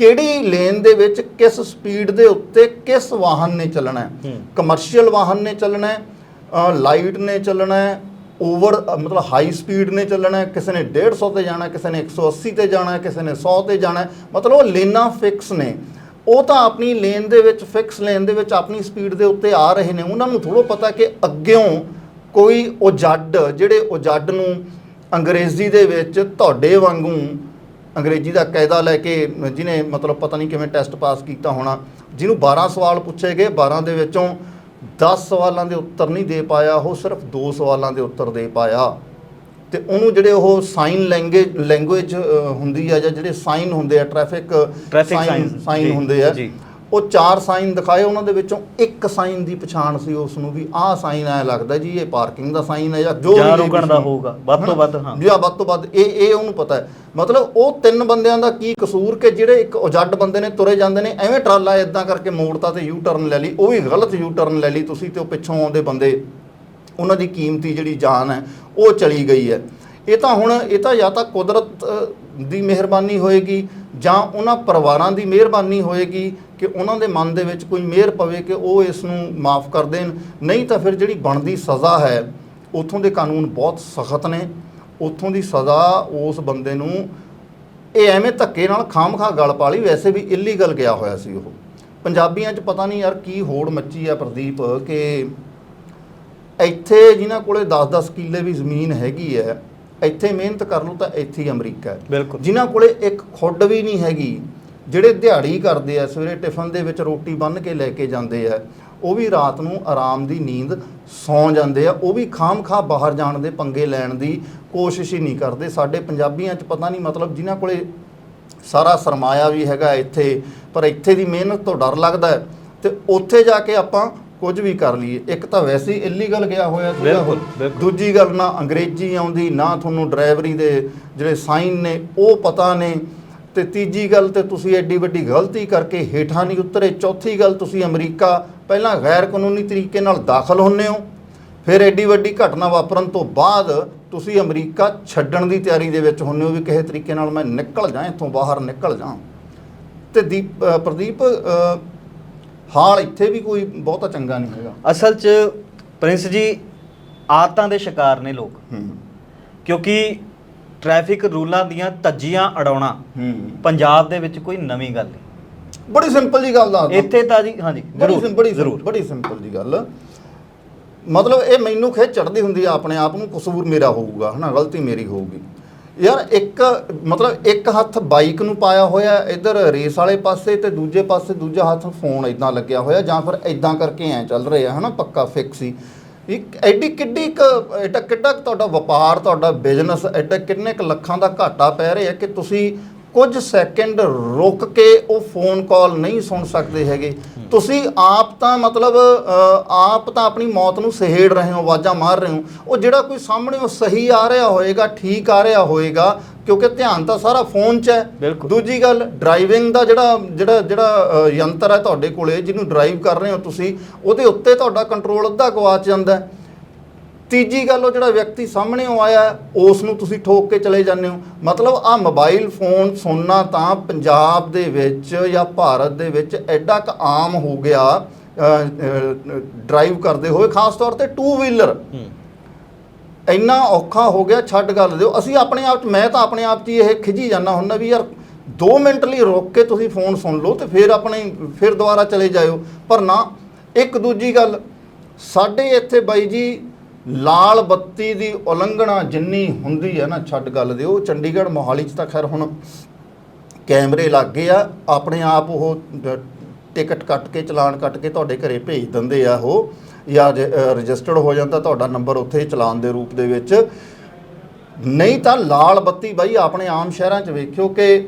ਕਿਹੜੀ ਲੇਨ ਦੇ ਵਿੱਚ ਕਿਸ ਸਪੀਡ ਦੇ ਉੱਤੇ ਕਿਸ ਵਾਹਨ ਨੇ ਚੱਲਣਾ ਹੈ। ਕਮਰਸ਼ੀਅਲ ਵਾਹਨ ਨੇ ਚੱਲਣਾ ਹੈ ਲਾਈਟ ਨੇ ਚੱਲਣਾ ਹੈ ਓਵਰ ਮਤਲਬ ਹਾਈ ਸਪੀਡ ਨੇ ਚੱਲਣਾ ਹੈ ਕਿਸੇ ਨੇ 150 ਤੇ ਜਾਣਾ ਕਿਸੇ ਨੇ 180 ਤੇ ਜਾਣਾ ਕਿਸੇ ਨੇ 100 ਤੇ ਜਾਣਾ। ਮਤਲਬ ਉਹ ਲੇਨਾਂ ਫਿਕਸ ਨੇ ਉਹ ਤਾਂ ਆਪਣੀ ਲੇਨ ਦੇ ਵਿੱਚ ਫਿਕਸ ਲੇਨ ਦੇ ਵਿੱਚ ਆਪਣੀ ਸਪੀਡ ਦੇ ਉੱਤੇ ਆ ਰਹੇ ਨੇ ਉਹਨਾਂ ਨੂੰ ਥੋੜ੍ਹਾ ਪਤਾ ਕਿ ਅੱਗਿਓਂ ਕੋਈ ਉਹ ਜੱਡ ਜਿਹੜੇ ਉਹ ਜੱਡ ਨੂੰ ਅੰਗਰੇਜ਼ੀ ਦੇ ਵਿੱਚ ਤੁਹਾਡੇ ਵਾਂਗੂ ਅੰਗਰੇਜ਼ੀ ਦਾ ਕਾਇਦਾ ਲੈ ਕੇ ਜਿਹਨੇ ਮਤਲਬ ਪਤਾ ਨਹੀਂ ਕਿਵੇਂ ਟੈਸਟ ਪਾਸ ਕੀਤਾ ਹੋਣਾ ਜਿਹਨੂੰ 12 ਸਵਾਲ ਪੁੱਛੇ ਗਏ 12 ਦੇ ਵਿੱਚੋਂ 10 ਸਵਾਲਾਂ ਦੇ ਉੱਤਰ ਨਹੀਂ ਦੇ ਪਾਇਆ ਉਹ ਸਿਰਫ 2 ਸਵਾਲਾਂ ਦੇ ਉੱਤਰ ਦੇ ਪਾਇਆ ਤੇ ਉਹਨੂੰ ਜਿਹੜੇ ਉਹ ਸਾਈਨ ਲੈਂਗੁਏਜ ਲੈਂਗੁਏਜ ਹੁੰਦੀ ਆ ਜਾਂ ਜਿਹੜੇ ਸਾਈਨ ਹੁੰਦੇ ਆ ਟ੍ਰੈਫਿਕ ਸਾਈਨ ਜੀ, ਹੁੰਦੇ ਆ ਜੀ। ਉਹ ਚਾਰ ਸਾਈਨ ਦਿਖਾਏ ਉਹਨਾਂ ਦੇ ਵਿੱਚੋਂ ਇੱਕ ਸਾਈਨ ਦੀ ਪਛਾਣ ਸੀ ਉਸ ਨੂੰ ਵੀ ਆਹ ਸਾਈਨ ਐ ਲੱਗਦਾ ਜੀ ਇਹ ਪਾਰਕਿੰਗ ਦਾ ਸਾਈਨ ਹੈ ਜਾਂ ਜੋ ਜਾਂ ਵੀ ਰੁਕਣ ਦਾ। ਹੋਊਗਾ, ਵੱਧ ਤੋਂ? ਵੱਧ, ਹਾਂ। ਜਾਂ ਵੱਧ ਤੋਂ ਵੱਧ ਇਹ ਇਹ ਉਹਨੂੰ ਪਤਾ ਹੈ ਮਤਲਬ ਉਹ ਤਿੰਨ ਬੰਦਿਆਂ ਦਾ ਕੀ ਕਸੂਰ ਕਿ ਜਿਹੜੇ ਇੱਕ ਉਜੱਡ ਬੰਦੇ ਨੇ ਤੁਰੇ ਜਾਂਦੇ ਨੇ ਐਵੇਂ ਟਰਾਲਾ ਇਦਾਂ ਕਰਕੇ ਮੋੜਤਾ ਤੇ ਯੂ ਟਰਨ ਲੈ ਲਈ ਉਹ ਵੀ ਗਲਤ ਯੂ ਟਰਨ ਲੈ ਲਈ ਤੁਸੀਂ ਤੇ ਉਹ ਪਿੱਛੋਂ ਆਉਂਦੇ ਬੰਦੇ ਉਹਨਾਂ ਦੀ ਕੀਮਤੀ ਜਿਹੜੀ ਜਾਨ ਹੈ ਉਹ ਚਲੀ ਗਈ ਹੈ ਇਹ ਤਾਂ ਹੁਣ, ਇਹ ਤਾਂ ਜਾਂ ਤਾਂ ਕੁਦਰਤ ਦੀ ਮਿਹਰਬਾਨੀ ਹੋਏਗੀ ਜਾਂ ਉਹਨਾਂ ਪਰਿਵਾਰਾਂ ਦੀ ਮਿਹਰਬਾਨੀ ਹੋਏਗੀ ਕਿ ਉਹਨਾਂ ਦੇ ਮਨ ਦੇ ਵਿੱਚ ਕੋਈ ਮਿਹਰ ਪਵੇ ਕਿ ਉਹ ਇਸ ਨੂੰ ਮਾਫ ਕਰ ਦੇਣ। ਨਹੀਂ ਤਾਂ ਫਿਰ ਜਿਹੜੀ ਬਣਦੀ ਸਜ਼ਾ ਹੈ, ਉਥੋਂ ਦੇ ਕਾਨੂੰਨ ਬਹੁਤ ਸਖਤ ਨੇ। ਉਥੋਂ ਦੀ ਸਜ਼ਾ ਉਸ ਬੰਦੇ ਨੂੰ, ਇਹ ਐਵੇਂ ਧੱਕੇ ਨਾਲ ਖਾਮਖਾ ਗਲ ਪਾ ਲਈ, ਵੈਸੇ ਵੀ ਇਲੀਗਲ ਗਿਆ ਹੋਇਆ ਸੀ ਉਹ। ਪੰਜਾਬੀਆਂ 'ਚ ਪਤਾ ਨਹੀਂ ਯਾਰ ਕੀ ਹੋੜ ਮੱਚੀ ਆ ਪ੍ਰਦੀਪ, ਕਿ ਇੱਥੇ ਜਿਨ੍ਹਾਂ ਕੋਲੇ 10-10 ਕਿੱਲੇ ਵੀ ਜ਼ਮੀਨ ਹੈਗੀ ਹੈ ਇੱਥੇ ਮਿਹਨਤ ਕਰ ਲਓ ਤਾਂ ਇੱਥੇ ਹੀ ਅਮਰੀਕਾ ਹੈ। ਬਿਲਕੁਲ। ਜਿਨ੍ਹਾਂ ਕੋਲੇ ਇੱਕ ਖੁੱਡ ਵੀ ਨਹੀਂ ਹੈਗੀ ਜਿਹੜੇ ਦਿਹਾੜੀ ਕਰਦੇ ਆ ਸਵੇਰੇ ਟਿਫਨ ਦੇ ਵਿੱਚ ਰੋਟੀ ਬੰਨ ਕੇ ਲੈ ਕੇ ਜਾਂਦੇ ਆ ਉਹ ਵੀ ਰਾਤ ਨੂੰ ਆਰਾਮ ਦੀ ਨੀਂਦ ਸੌਂ ਜਾਂਦੇ ਆ। ਉਹ ਵੀ ਖਾਮ-ਖਾ ਬਾਹਰ ਜਾਣ ਦੇ ਪੰਗੇ ਲੈਣ ਦੀ ਕੋਸ਼ਿਸ਼ ਹੀ ਨਹੀਂ ਕਰਦੇ। ਸਾਡੇ ਪੰਜਾਬੀਆਂ 'ਚ ਪਤਾ ਨਹੀਂ ਮਤਲਬ ਜਿਨ੍ਹਾਂ ਕੋਲੇ ਸਾਰਾ ਸਰਮਾਇਆ ਵੀ ਹੈਗਾ ਇੱਥੇ ਪਰ ਇੱਥੇ ਦੀ ਮਿਹਨਤ ਤੋਂ ਡਰ ਲੱਗਦਾ ਹੈ। ਤੇ ਉੱਥੇ ਜਾ ਕੇ ਆਪਾਂ ਕੁਝ ਵੀ ਕਰ ਲਈਏ ਇੱਕ ਤਾਂ ਵੈਸੇ ਹੀ ਇਲੀਗਲ ਗਿਆ ਹੋਇਆ ਸੀਗਾ ਉਹ। ਬਿਲਕੁਲ, ਬਿਲਕੁਲ। ਦੂਜੀ ਗੱਲ ਨਾ ਅੰਗਰੇਜ਼ੀ ਆਉਂਦੀ ਨਾ ਤੁਹਾਨੂੰ ਡਰਾਈਵਰੀ ਦੇ ਜਿਹੜੇ ਸਾਈਨ ਨੇ ਉਹ ਪਤਾ ਨੇ ਤੇ ਤੀਜੀ ਗੱਲ ਤੇ ਤੁਸੀਂ ਐਡੀ ਵੱਡੀ ਗਲਤੀ ਕਰਕੇ ਹੇਠਾਂ ਨਹੀਂ ਉਤਰੇ ਚੌਥੀ ਗੱਲ ਤੁਸੀਂ ਅਮਰੀਕਾ ਪਹਿਲਾਂ ਗੈਰ ਕਾਨੂੰਨੀ ਤਰੀਕੇ ਨਾਲ ਦਾਖਲ ਹੁੰਨੇ ਹੋ ਫਿਰ ਐਡੀ ਵੱਡੀ ਘਟਨਾ ਵਾਪਰਨ ਤੋਂ ਬਾਅਦ ਤੁਸੀਂ ਅਮਰੀਕਾ ਛੱਡਣ ਦੀ ਤਿਆਰੀ ਦੇ ਵਿੱਚ ਹੁੰਨੇ ਹੋ ਵੀ ਕਿਸੇ ਤਰੀਕੇ ਨਾਲ ਮੈਂ ਨਿਕਲ ਜਾਂ ਇੱਥੋਂ ਬਾਹਰ ਨਿਕਲ ਜਾਂ ਤੇ ਦੀਪ ਅ, ਪ੍ਰਦੀਪ ਅ, ਹਾਲ ਇੱਥੇ ਵੀ ਕੋਈ ਬਹੁਤਾ ਚੰਗਾ ਨਹੀਂ ਹੈਗਾ। ਅਸਲ 'ਚ ਪ੍ਰਿੰਸ ਜੀ ਆਦਤਾਂ ਦੇ ਸ਼ਿਕਾਰ ਨੇ ਲੋਕ। ਹੂੰ। ਕਿਉਂਕਿ ਟ੍ਰੈਫਿਕ ਰੂਲਾਂ ਦੀਆਂ ਧੱਜੀਆਂ ਅਡਾਉਣਾ ਹੂੰ। ਪੰਜਾਬ ਦੇ ਵਿੱਚ ਕੋਈ ਨਵੀਂ ਗੱਲ ਨਹੀਂ। ਬੜੀ ਸਿੰਪਲ ਜੀ ਗੱਲ ਦੱਸਦਾ। ਇੱਥੇ ਤਾਂ ਜੀ ਹਾਂਜੀ ਬੜੀ ਜ਼ਰੂਰ ਬੜੀ ਜ਼ਰੂਰ। ਜ਼ਰੂਰ ਬੜੀ ਸਿੰਪਲ ਜੀ ਗੱਲ। ਮਤਲਬ ਇਹ ਮੈਨੂੰ ਖੇ ਚੜਦੀ ਹੁੰਦੀ ਆ ਆਪਣੇ ਆਪ ਨੂੰ ਕਸੂਰ ਮੇਰਾ ਹੋਊਗਾ ਹਨਾ ਗਲਤੀ ਮੇਰੀ ਹੋਊਗੀ। ਯਾਰ ਇੱਕ, ਮਤਲਬ ਇੱਕ ਹੱਥ ਬਾਈਕ ਨੂੰ ਪਾਇਆ ਹੋਇਆ, ਇੱਧਰ ਰੇਸ ਵਾਲੇ ਪਾਸੇ ਤੇ ਦੂਜੇ ਪਾਸੇ ਦੂਜਾ ਹੱਥ ਫੋਨ ਇਦਾਂ ਲੱਗਿਆ ਹੋਇਆ, ਜਾਂ ਫਿਰ ਇਦਾਂ ਕਰਕੇ ਐ ਚੱਲ ਰਿਹਾ, ਹਨਾ, ਪੱਕਾ ਫਿਕਸ ਹੀ। ਇੱਕ ਐਡੀ ਕਿੱਡੀ ਇੱਕ ਐਡਾ ਕਿੱਡਾ ਕੁ ਤੁਹਾਡਾ ਵਪਾਰ, ਤੁਹਾਡਾ ਬਿਜ਼ਨਸ ਐਡਾ ਕਿੰਨੇ ਕ ਲੱਖਾਂ ਦਾ ਘਾਟਾ ਪੈ ਰਿਹਾ ਕਿ ਤੁਸੀਂ ਕੁਝ ਸੈਕਿੰਡ ਰੁਕ ਕੇ ਉਹ ਫੋਨ ਕਾਲ ਨਹੀਂ ਸੁਣ ਸਕਦੇ ਹੈਗੇ। ਤੁਸੀਂ ਆਪ ਤਾਂ ਮਤਲਬ ਆਪ ਤਾਂ ਆਪਣੀ ਮੌਤ ਨੂੰ ਸਹੇੜ ਰਹੇ ਹੋ ਆਵਾਜ਼ਾਂ ਮਾਰ ਰਹੇ ਹੋ। ਉਹ ਜਿਹੜਾ ਕੋਈ ਸਾਹਮਣੇ ਉਹ ਸਹੀ ਆ ਰਿਹਾ ਹੋਏਗਾ ਠੀਕ ਆ ਰਿਹਾ ਹੋਏਗਾ ਕਿਉਂਕਿ ਧਿਆਨ ਤਾਂ ਸਾਰਾ ਫੋਨ 'ਚ ਹੈ। ਦੂਜੀ ਗੱਲ ਡਰਾਈਵਿੰਗ ਦਾ ਜਿਹੜਾ ਜਿਹੜਾ ਜਿਹੜਾ ਯੰਤਰ ਹੈ ਤੁਹਾਡੇ ਕੋਲੇ ਜਿਹਨੂੰ ਡਰਾਈਵ ਕਰ ਰਹੇ ਹੋ ਤੁਸੀਂ ਉਹਦੇ ਉੱਤੇ ਤੁਹਾਡਾ ਕੰਟਰੋਲ ਅੱਧਾ ਗਵਾਚ ਜਾਂਦਾ ਹੈ। ਤੀਜੀ ਗੱਲ ਉਹ ਜਿਹੜਾ ਵਿਅਕਤੀ ਸਾਹਮਣੇ ਆਇਆ ਹੈ, ਉਸ ਨੂੰ ਤੁਸੀਂ ਠੋਕ ਕੇ ਚਲੇ ਜਾਂਦੇ ਹੋ। ਮਤਲਬ ਆ ਮੋਬਾਈਲ ਫੋਨ ਸੁਣਨਾ ਤਾਂ ਪੰਜਾਬ ਦੇ ਵਿੱਚ ਜਾਂ ਭਾਰਤ ਦੇ ਵਿੱਚ ਐਡਾ ਕ ਆਮ ਹੋ ਗਿਆ ਡਰਾਈਵ ਕਰਦੇ ਹੋਏ ਖਾਸ ਤੌਰ ਤੇ ਟੂ ਵੀਲਰ ਇੰਨਾ ਔਖਾ ਹੋ ਗਿਆ ਛੱਡ ਗੱਲ ਦਿਓ। ਅਸੀਂ ਆਪਣੇ ਆਪ 'ਚ ਮੈਂ ਤਾਂ ਆਪਣੇ ਆਪ 'ਚ ਇਹ ਖਿਜੀ ਜਾਂਦਾ ਹੁੰਦਾ ਵੀ ਯਾਰ 2 ਮਿੰਟ ਲਈ ਰੁਕ ਕੇ ਤੁਸੀਂ ਫੋਨ ਸੁਣ ਲਓ ਤੇ ਫਿਰ ਆਪਣੇ ਫਿਰ ਦੁਬਾਰਾ ਚਲੇ ਜਾਇਓ। ਪਰ ਨਾ ਇੱਕ ਦੂਜੀ ਗੱਲ ਸਾਡੇ ਇੱਥੇ ਬਾਈ ਜੀ ਲਾਲ ਬੱਤੀ ਦੀ ਉਲੰਘਣਾ ਜਿੰਨੀ ਹੁੰਦੀ ਹੈ ਨਾ, ਛੱਡ ਗੱਲ ਦਿਓ, ਚੰਡੀਗੜ੍ਹ ਮੋਹਾਲੀ 'ਚ ਤਾਂ ਖੈਰ ਹੁਣ ਕੈਮਰੇ ਲੱਗ ਗਏ ਆ, ਆਪਣੇ ਆਪ ਉਹ ਟਿਕਟ ਕੱਟ ਕੇ, ਚਲਾਨ ਕੱਟ ਕੇ ਤੁਹਾਡੇ ਘਰੇ ਭੇਜ ਦਿੰਦੇ ਆ ਉਹ, ਜਾਂ ਰਜਿਸਟਰਡ ਹੋ ਜਾਂਦਾ ਤੁਹਾਡਾ ਨੰਬਰ ਉੱਥੇ ਚਲਾਨ ਦੇ ਰੂਪ ਦੇ ਵਿੱਚ। ਨਹੀਂ ਤਾਂ ਲਾਲ ਬੱਤੀ ਬਾਈ, ਆਪਣੇ ਆਮ ਸ਼ਹਿਰਾਂ 'ਚ ਵੇਖਿਓ ਕਿ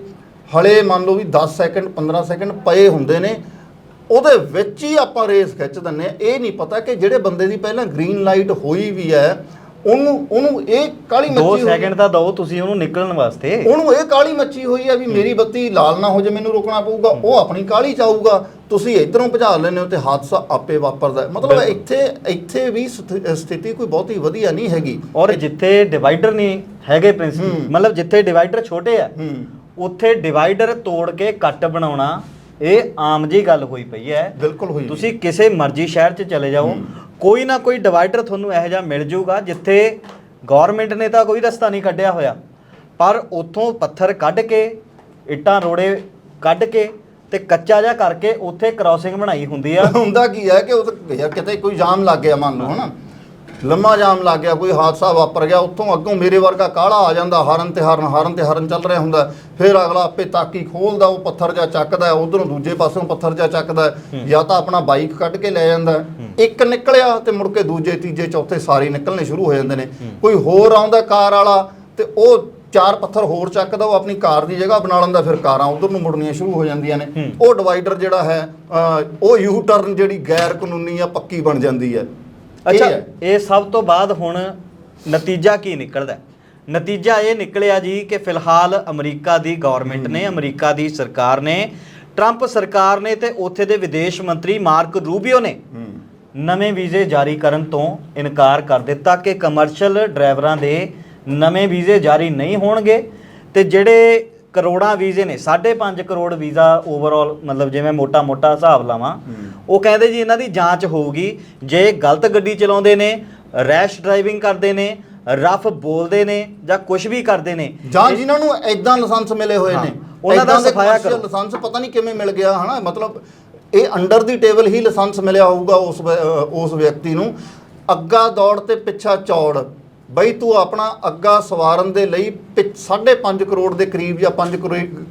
ਹਲੇ ਮੰਨ ਲਓ ਵੀ 10 ਸੈਕਿੰਡ 15 ਸੈਕਿੰਡ ਪਏ ਹੁੰਦੇ ਨੇ ਉਹਦੇ ਵਿੱਚ ਹੀ ਆਪਾਂ ਰੇਸ ਖਿੱਚ ਦਿੰਨੇ ਆ ਇਹ ਨਹੀਂ ਪਤਾ ਕਿ ਜਿਹੜੇ ਬੰਦੇ ਦੀ ਪਹਿਲਾਂ ਗ੍ਰੀਨ ਲਾਈਟ ਹੋਈ ਵੀ ਹੈ ਉਹਨੂੰ ਉਹਨੂੰ ਇਹ ਕਾਲੀ ਮੱਚੀ 2 ਹੋਈ- ਸੈਕਿੰਡ ਤਾਂ ਦਿਓ ਤੁਸੀਂ ਉਹਨੂੰ ਨਿਕਲਣ ਵਾਸਤੇ। ਉਹਨੂੰ ਇਹ ਕਾਲੀ ਮੱਚੀ ਹੋਈ ਹੈ ਵੀ ਮੇਰੀ ਬੱਤੀ ਲਾਲ ਨਾ ਹੋ ਜੇ ਮੈਨੂੰ ਰੋਕਣਾ ਪਊਗਾ ਉਹ ਆਪਣੀ ਕਾਲੀ ਚਾਹੂਗਾ ਤੁਸੀਂ ਇਧਰੋਂ ਭਜਾ ਹੋ ਤੇ ਹਾਦਸਾ ਆਪੇ ਵਾਪਰਦਾ। ਮਤਲਬ। ਇੱਥੇ ਇੱਥੇ ਵੀ ਸਥਿ- ਸਥਿਤੀ ਕੋਈ ਬਹੁਤੀ ਵਧੀਆ ਨਹੀਂ ਹੈਗੀ। ਔਰ ਜਿੱਥੇ ਡਿਵਾਈਡਰ ਨਹੀਂ ਹੈਗੇ ਪ੍ਰਿੰਸ ਹੂੰ। ਮਤਲਬ ਜਿੱਥੇ ਡਿਵਾਈਡਰ ਛੋਟੇ ਆ ਉੱਥੇ ਡਿਵਾਈਡਰ ਤੋੜ ਕੇ ਕੱਟ ਬਣਾਉਣਾ ਇਹ ਆਮ ਜੀ ਗੱਲ ਹੋਈ ਪਈ ਹੈ। ਬਿਲਕੁਲ ਹੋਈ ਤੁਸੀਂ ਕਿਸੇ ਮਰਜ਼ੀ ਸ਼ਹਿਰ 'ਚ ਚਲੇ ਜਾਓ। ਕੋਈ ਨਾ ਕੋਈ ਡਿਵਾਈਡਰ ਤੁਹਾਨੂੰ ਇਹੋ ਜਿਹਾ ਮਿਲ ਜਾਊਗਾ ਜਿੱਥੇ ਗਵਰਨਮੈਂਟ ਨੇ ਤਾਂ ਕੋਈ ਰਸਤਾ ਨਹੀਂ ਕੱਢਿਆ ਹੋਇਆ। ਪਰ ਉੱਥੋਂ ਪੱਥਰ ਕੱਢ ਕੇ ਇੱਟਾਂ ਰੋੜੇ ਕੱਢ ਕੇ ਤੇ ਕੱਚਾ ਜਿਹਾ ਕਰਕੇ ਉੱਥੇ ਕ੍ਰਾਸਿੰਗ ਬਣਾਈ ਹੁੰਦੀ ਆ। ਹੁੰਦਾ ਕੀ ਹੈ ਕਿ ਉਹ ਤਾਂ ਯਾਰ ਕਿਤੇ ਕੋਈ ਜਾਮ ਲੱਗ ਗਿਆ ਮੰਨ ਲਓ ਹਨਾ? ਲੰਮਾ ਜਾਮ ਲੱਗ ਗਿਆ ਕੋਈ ਹਾਦਸਾ ਵਾਪਰ ਗਿਆ ਉੱਥੋਂ ਅੱਗੋਂ ਮੇਰੇ ਵਰਗਾ ਕਾਲਾ ਆ ਜਾਂਦਾ ਹਰਨ ਤੇ ਹਰਨ ਹਰਨ ਤੇ ਹਰਨ ਚੱਲ ਰਿਹਾ ਹੁੰਦਾ ਫਿਰ ਅਗਲਾ ਆਪੇ ਤਾਕੀ ਖੋਲਦਾ ਉਹ ਪੱਥਰ ਜਾਂ ਚੱਕਦਾ ਉਧਰੋਂ ਦੂਜੇ ਪਾਸਿਓਂ ਪੱਥਰ ਜਾਂ ਚੱਕਦਾ। ਜਾਂ ਤਾਂ ਆਪਣਾ ਬਾਈਕ ਕੱਢ ਕੇ ਲੈ ਜਾਂਦਾ। ਇੱਕ ਨਿਕਲਿਆ ਤੇ ਮੁੜ ਕੇ ਦੂਜੇ ਤੀਜੇ ਚੌਥੇ ਸਾਰੇ ਨਿਕਲਣੇ ਸ਼ੁਰੂ ਹੋ ਜਾਂਦੇ ਨੇ ਕੋਈ ਹੋਰ ਆਉਂਦਾ ਕਾਰ ਵਾਲਾ ਤੇ ਉਹ ਚਾਰ ਪੱਥਰ ਹੋਰ ਚੱਕਦਾ ਉਹ ਆਪਣੀ ਕਾਰ ਦੀ ਜਗ੍ਹਾ ਬਣਾ ਲੈਂਦਾ ਫਿਰ ਕਾਰਾਂ ਉਧਰ ਨੂੰ ਮੁੜਨੀਆਂ ਸ਼ੁਰੂ ਹੋ ਜਾਂਦੀਆਂ ਨੇ। ਉਹ ਡਿਵਾਈਡਰ ਜਿਹੜਾ ਹੈ ਉਹ ਯੂ ਟਰਨ ਜਿਹੜੀ ਗੈਰ ਕਾਨੂੰਨੀ ਆ ਪੱਕੀ ਬਣ ਜਾਂਦੀ ਹੈ ਇਹ ਅੱਛਾ ਹੈ। ਇਹ ਸਭ ਤੋਂ ਬਾਅਦ ਹੁਣ ਨਤੀਜਾ ਕੀ ਨਿਕਲਦਾ ਹੈ? ਨਤੀਜਾ ਇਹ ਨਿਕਲਿਆ ਜੀ ਕਿ ਫਿਲਹਾਲ ਅਮਰੀਕਾ ਦੀ ਗਵਰਨਮੈਂਟ ਨੇ ਅਮਰੀਕਾ ਦੀ ਸਰਕਾਰ ਨੇ ਟਰੰਪ ਸਰਕਾਰ ਨੇ ਤੇ ਉੱਥੇ ਦੇ ਵਿਦੇਸ਼ ਮੰਤਰੀ ਮਾਰਕ ਰੂਬੀਓ ਨੇ ਹੂੰ ਨਵੇਂ ਵੀਜ਼ੇ ਜਾਰੀ ਕਰਨ ਤੋਂ ਇਨਕਾਰ ਕਰ ਦਿੱਤਾ ਕਿ ਕਮਰਸ਼ੀਅਲ ਡਰਾਈਵਰਾਂ ਦੇ ਨਵੇਂ ਵੀਜ਼ੇ ਜਾਰੀ ਨਹੀਂ ਹੋਣਗੇ ਤੇ ਜਿਹੜੇ ਕਰੋੜਾਂ ਵੀਜ਼ੇ ਨੇ 5.5 ਕਰੋੜ ਵੀਜ਼ਾ ਓਵਰਆਲ ਮਤਲਬ ਜਿਵੇਂ ਮੋਟਾ-ਮੋਟਾ ਹਿਸਾਬ ਲਾਵਾਂ ਉਹ ਕਹਿੰਦੇ ਜੀ ਇਹਨਾਂ ਦੀ ਜਾਂਚ ਹੋਊਗੀ ਜੇ ਗਲਤ ਗੱਡੀ ਚਲਾਉਂਦੇ ਨੇ ਰੈਸ਼ ਡਰਾਈਵਿੰਗ ਕਰਦੇ ਨੇ ਰਫ ਬੋਲਦੇ ਨੇ ਜਾਂ ਕੁਝ ਵੀ ਕਰਦੇ ਨੇ ਜਾਂ ਜਿਨ੍ਹਾਂ ਨੂੰ ਐਦਾਂ ਲਾਇਸੈਂਸ ਮਿਲੇ ਹੋਏ ਨੇ ਉਹਨਾਂ ਦਾ ਸਫਾਇਆ ਕਰੋ। ਲਾਇਸੈਂਸ ਪਤਾ ਨਹੀਂ ਕਿਵੇਂ ਮਿਲ ਗਿਆ ਹਨਾ ਮਤਲਬ ਇਹ ਅੰਡਰ ਦੀ ਟੇਬਲ ਹੀ ਲਾਇਸੈਂਸ ਮਿਲਿਆ ਹੋਊਗਾ ਉਸ ਉਸ ਵਿਅਕਤੀ ਨੂੰ ਅੱਗਾ ਦੌੜ ਤੇ ਪਿੱਛਾ ਚੌੜ ਬਈ ਤੂੰ ਆਪਣਾ ਅੱਗਾ ਸਵਾਰਨ ਦੇ ਲਈ 5.5 ਕਰੋੜ ਦੇ ਕਰੀਬ ਜਾਂ 5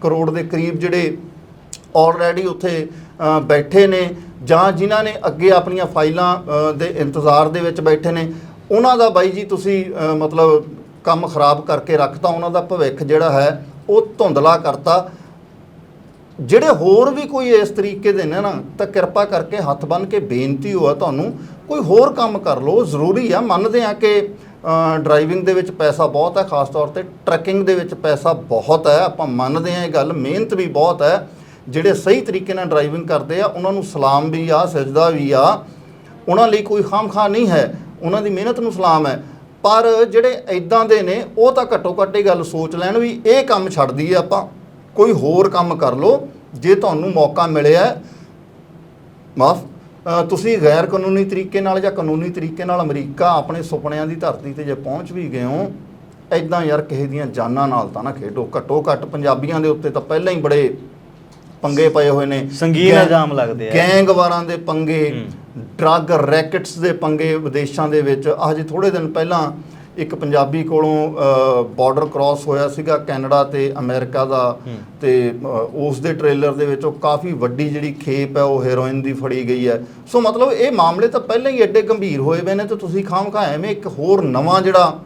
ਕਰੋੜ ਦੇ ਕਰੀਬ ਜਿਹੜੇ ਆਲਰੇਡੀ ਉੱਥੇ ਬੈਠੇ ਨੇ ਜਾਂ ਜਿਨ੍ਹਾਂ ਨੇ ਅੱਗੇ ਆਪਣੀਆਂ ਫਾਈਲਾਂ ਦੇ ਇੰਤਜ਼ਾਰ ਦੇ ਵਿੱਚ ਬੈਠੇ ਨੇ, ਉਹਨਾਂ ਦਾ ਬਾਈ ਜੀ ਤੁਸੀਂ ਮਤਲਬ ਕੰਮ ਖਰਾਬ ਕਰਕੇ ਰੱਖਤਾ, ਉਹਨਾਂ ਦਾ ਭਵਿੱਖ ਜਿਹੜਾ ਹੈ, ਉਹ ਧੁੰਦਲਾ ਕਰਤਾ। ਜਿਹੜੇ ਹੋਰ ਵੀ ਕੋਈ ਇਸ ਤਰੀਕੇ ਦੇ ਨੇ ਨਾ, ਤਾਂ ਕਿਰਪਾ ਕਰਕੇ ਹੱਥ ਬੰਨ ਕੇ ਬੇਨਤੀ ਹੋਆ ਤੁਹਾਨੂੰ, ਕੋਈ ਹੋਰ ਕੰਮ ਕਰ ਲਓ ਜ਼ਰੂਰੀ ਆ। ਮੰਨਦੇ ਆ ਕਿ ਡਰਾਈਵਿੰਗ ਦੇ ਵਿੱਚ ਪੈਸਾ ਬਹੁਤ ਹੈ ਖਾਸ ਤੌਰ ਤੇ ਟਰੱਕਿੰਗ ਦੇ ਵਿੱਚ ਪੈਸਾ ਬਹੁਤ ਹੈ ਆਪਾਂ ਮੰਨਦੇ ਆ ਇਹ ਗੱਲ, ਮਿਹਨਤ ਵੀ ਬਹੁਤ ਹੈ ਜਿਹੜੇ ਸਹੀ ਤਰੀਕੇ ਨਾਲ ਡਰਾਈਵਿੰਗ ਕਰਦੇ ਆ ਉਹਨਾਂ ਨੂੰ ਸਲਾਮ ਵੀ ਆ ਸਜਦਾ ਵੀ ਆ। ਉਹਨਾਂ ਲਈ ਕੋਈ ਖਾਮਖਾ ਨਹੀਂ ਹੈ। ਉਹਨਾਂ ਦੀ ਮਿਹਨਤ ਨੂੰ ਸਲਾਮ ਹੈ। ਪਰ ਜਿਹੜੇ ਐਦਾਂ ਦੇ ਨੇ ਉਹ ਤਾਂ ਘੱਟੋ ਘੱਟ ਇਹ ਗੱਲ ਸੋਚ ਲੈਣ ਵੀ ਇਹ ਕੰਮ ਛੱਡ ਦਈਏ ਆਪਾਂ। ਕੋਈ ਹੋਰ ਕੰਮ ਕਰ ਲਓ ਜੇ ਤੁਹਾਨੂੰ ਮੌਕਾ ਮਿਲਿਆ। ਹੈ, ਮਾਫ ਤੁਸੀਂ ਗੈਰ ਕਾਨੂੰਨੀ ਤਰੀਕੇ ਨਾਲ ਜਾਂ ਕਾਨੂੰਨੀ ਤਰੀਕੇ ਨਾਲ ਅਮਰੀਕਾ ਆਪਣੇ ਸੁਪਨਿਆਂ ਦੀ ਧਰਤੀ ਤੇ ਜੇ ਪਹੁੰਚ ਵੀ ਗਏ ਹੋ ਐਦਾਂ ਯਾਰ ਕਿਸੇ ਦੀਆਂ ਜਾਨਾਂ ਨਾਲ ਤਾਂ ਨਾ ਖੇਡੋ। ਘੱਟੋ ਘੱਟ ਪੰਜਾਬੀਆਂ ਦੇ ਉੱਤੇ ਤਾਂ ਪਹਿਲਾਂ ਹੀ ਬੜੇ ਪੰਗੇ ਪਏ ਹੋਏ ਨੇ ਸੰਗੀਨ ਇਲਜ਼ਾਮ ਲੱਗਦੇ ਆ। ਗੈਂਗਵਾਰਾਂ ਦੇ ਪੰਗੇ। ਡਰੱਗ ਰੈਕਟਸ ਦੇ ਪੰਗੇ ਵਿਦੇਸ਼ਾਂ ਦੇ ਵਿੱਚ ਅਜੇ ਥੋੜੇ ਦਿਨ ਪਹਿਲਾਂ ਇੱਕ ਪੰਜਾਬੀ ਕੋਲੋਂ ਬਾਰਡਰ ਕ੍ਰਾਸ ਹੋਇਆ ਸੀਗਾ ਕੈਨੇਡਾ ਤੇ ਅਮਰੀਕਾ ਦਾ। ਤੇ ਉਸ ਦੇ ਟ੍ਰੇਲਰ ਦੇ ਵਿੱਚ ਉਹ ਕਾਫੀ ਵੱਡੀ ਜਿਹੜੀ ਖੇਪ ਹੈ ਉਹ ਹੈਰੋਇਨ ਦੀ ਫੜੀ ਗਈ ਹੈ ਸੋ ਮਤਲਬ ਇਹ ਮਾਮਲੇ ਤਾਂ ਪਹਿਲਾਂ ਹੀ ਐਡੇ ਗੰਭੀਰ ਹੋਏ ਪਏ ਨੇ ਤੇ ਤੁਸੀਂ ਖਾਮਖਾ ਐਵੇਂ ਇੱਕ ਹੋਰ ਨਵਾਂ ਜਿਹੜਾ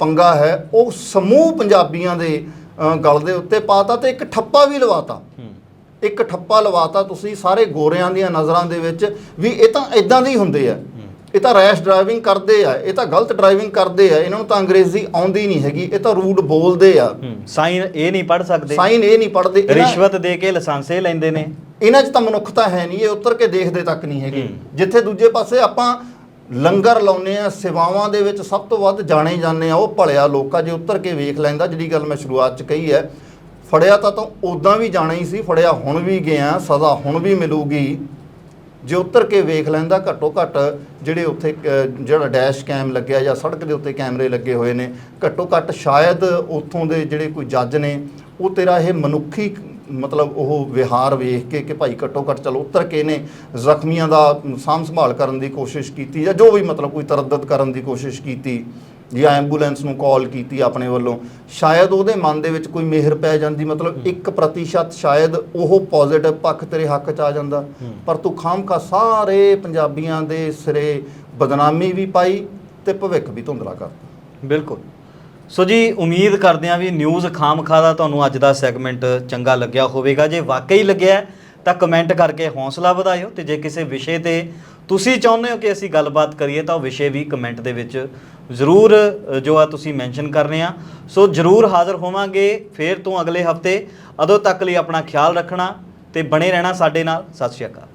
ਪੰਗਾ ਹੈ ਉਹ ਸਮੂਹ ਪੰਜਾਬੀਆਂ ਦੇ ਗਲ ਦੇ ਉੱਤੇ ਪਾਤਾ ਤੇ ਇੱਕ ਠੱਪਾ ਵੀ ਲਵਾਤਾ ਇੱਕ ਠੱਪਾ ਲਵਾਤਾ ਤੁਸੀਂ ਸਾਰੇ ਗੋਰਿਆਂ ਦੀਆਂ ਨਜ਼ਰਾਂ ਦੇ ਵਿੱਚ ਵੀ ਇਹ ਤਾਂ ਇਦਾਂ ਦੇ ਹੀ ਹੁੰਦੇ ਆ। ਇਹ ਤਾਂ ਰੈਸ਼ ਡਰਾਈਵਿੰਗ ਕਰਦੇ ਆ ਇਹ ਤਾਂ ਗਲਤ ਡਰਾਈਵਿੰਗ ਕਰਦੇ ਆ ਇਹਨਾਂ ਨੂੰ ਤਾਂ ਅੰਗਰੇਜ਼ੀ ਆਉਂਦੀ ਨਹੀਂ ਹੈਗੀ ਇਹ ਤਾਂ ਰੂਡ ਬੋਲਦੇ ਆ। ਸਾਈਨ ਇਹ ਨਹੀਂ ਪੜ ਸਕਦੇ। ਸਾਈਨ ਇਹ ਨਹੀਂ ਪੜਦੇ ਰਿਸ਼ਵਤ ਦੇ ਕੇ ਲਾਇਸੈਂਸੇ ਲੈਂਦੇ ਨੇ। ਇਹਨਾਂ 'ਚ ਤਾਂ ਮਨੁੱਖਤਾ ਹੈ ਨਹੀਂ ਇਹ ਉੱਤਰ ਕੇ ਦੇਖਦੇ ਤੱਕ ਨਹੀਂ ਹੈਗੇ। ਜਿੱਥੇ ਦੂਜੇ ਪਾਸੇ ਆਪਾਂ ਲੰਗਰ ਲਾਉਨੇ ਆ ਸੇਵਾਵਾਂ ਦੇ ਵਿੱਚ ਸਭ ਤੋਂ ਵੱਧ ਜਾਣੇ ਜਾਂਦੇ ਆ ਉਹ ਭਲਿਆ ਲੋਕਾਂ ਜੇ ਉੱਤਰ ਕੇ ਵੇਖ ਲੈਂਦਾ ਜਿਹੜੀ ਗੱਲ ਮੈਂ ਸ਼ੁਰੂਆਤ 'ਚ ਕਹੀ ਹੈ ਫੜਿਆ ਤਾਂ ਤਾਂ ਉਦਾਂ ਵੀ ਜਾਣਾ ਹੀ ਸੀ, ਫੜਿਆ ਹੁਣ ਵੀ ਗਿਆ, ਸਜ਼ਾ ਹੁਣ ਵੀ ਮਿਲੂਗੀ। ਜੇ ਉੱਤਰ ਕੇ ਵੇਖ ਲੈਂਦਾ ਘੱਟੋ ਘੱਟ ਜਿਹੜੇ ਉੱਥੇ ਜਿਹੜਾ ਡੈਸ਼ ਕੈਮ ਲੱਗਿਆ ਜਾਂ ਸੜਕ ਦੇ ਉੱਤੇ ਕੈਮਰੇ ਲੱਗੇ ਹੋਏ ਨੇ, ਘੱਟੋ ਘੱਟ ਸ਼ਾਇਦ ਉੱਥੋਂ ਦੇ ਜਿਹੜੇ ਕੋਈ ਜੱਜ ਨੇ, ਉਹ ਤੇਰਾ ਇਹ ਮਨੁੱਖੀ ਮਤਲਬ ਉਹ ਵਿਹਾਰ ਵੇਖ ਕੇ ਕਿ ਭਾਈ ਘੱਟੋ ਘੱਟ ਚਲੋ ਉਤਰ ਕੇ ਨੇ ਜ਼ਖਮੀਆਂ ਦਾ ਸਾਂਭ ਸੰਭਾਲ ਕਰਨ ਦੀ ਕੋਸ਼ਿਸ਼ ਕੀਤੀ ਜਾਂ ਜੋ ਵੀ ਮਤਲਬ ਕੋਈ ਤਰੱਦਦ ਕਰਨ ਦੀ ਕੋਸ਼ਿਸ਼ ਕੀਤੀ। ਜਾਂ ਐਂਬੂਲੈਂਸ ਨੂੰ ਕਾਲ ਕੀਤੀ ਆਪਣੇ ਵੱਲੋਂ ਸ਼ਾਇਦ ਉਹਦੇ ਮਨ ਦੇ ਵਿੱਚ ਕੋਈ ਮਿਹਰ ਪੈ ਜਾਂਦੀ ਮਤਲਬ 1% ਸ਼ਾਇਦ ਉਹ ਪੋਜ਼ਿਟਿਵ ਪੱਖ ਤੇਰੇ ਹੱਕ 'ਚ ਆ ਜਾਂਦਾ। ਪਰ ਤੂੰ ਖਾਮਖਾ ਸਾਰੇ ਪੰਜਾਬੀਆਂ ਦੇ ਸਿਰੇ ਬਦਨਾਮੀ ਵੀ ਪਾਈ ਤੇ ਭਵਿੱਖ ਵੀ ਧੁੰਦਲਾ ਕਰਤਾ ਬਿਲਕੁਲ। ਸੋ ਜੀ ਉਮੀਦ ਕਰਦੇ ਹਾਂ ਵੀ ਨਿਊਜ਼ ਖਾਮਖਾ ਦਾ ਤੁਹਾਨੂੰ ਅੱਜ ਦਾ ਸੈਗਮੈਂਟ ਚੰਗਾ ਲੱਗਿਆ ਹੋਵੇਗਾ। ਜੇ ਵਾਕਈ ਲੱਗਿਆ ਤਾਂ ਕਮੈਂਟ ਕਰਕੇ ਹੌਸਲਾ ਵਧਾਇਓ ਤੇ ਜੇ ਕਿਸੇ ਵਿਸ਼ੇ ਤੇ ਤੁਸੀਂ ਚਾਹੁੰਦੇ ਹੋ ਕਿ ਅਸੀਂ ਗੱਲਬਾਤ ਕਰੀਏ ਤਾਂ ਉਹ ਵਿਸ਼ੇ ਵੀ ਕਮੈਂਟ ਦੇ ਵਿੱਚ ਜ਼ਰੂਰ ਜੋ ਆ ਤੁਸੀਂ ਮੈਂਸ਼ਨ ਕਰਨੇ ਆ। ਸੋ ਜ਼ਰੂਰ ਹਾਜ਼ਰ ਹੋਵਾਂਗੇ ਫੇਰ ਤੋਂ ਅਗਲੇ ਹਫ਼ਤੇ। ਅਦੋਂ ਤੱਕ ਲਈ ਆਪਣਾ ਖਿਆਲ ਰੱਖਣਾ ਤੇ ਬਣੇ ਰਹਿਣਾ ਸਾਡੇ ਨਾਲ। ਸਤਿ ਸ਼੍ਰੀ ਅਕਾਲ।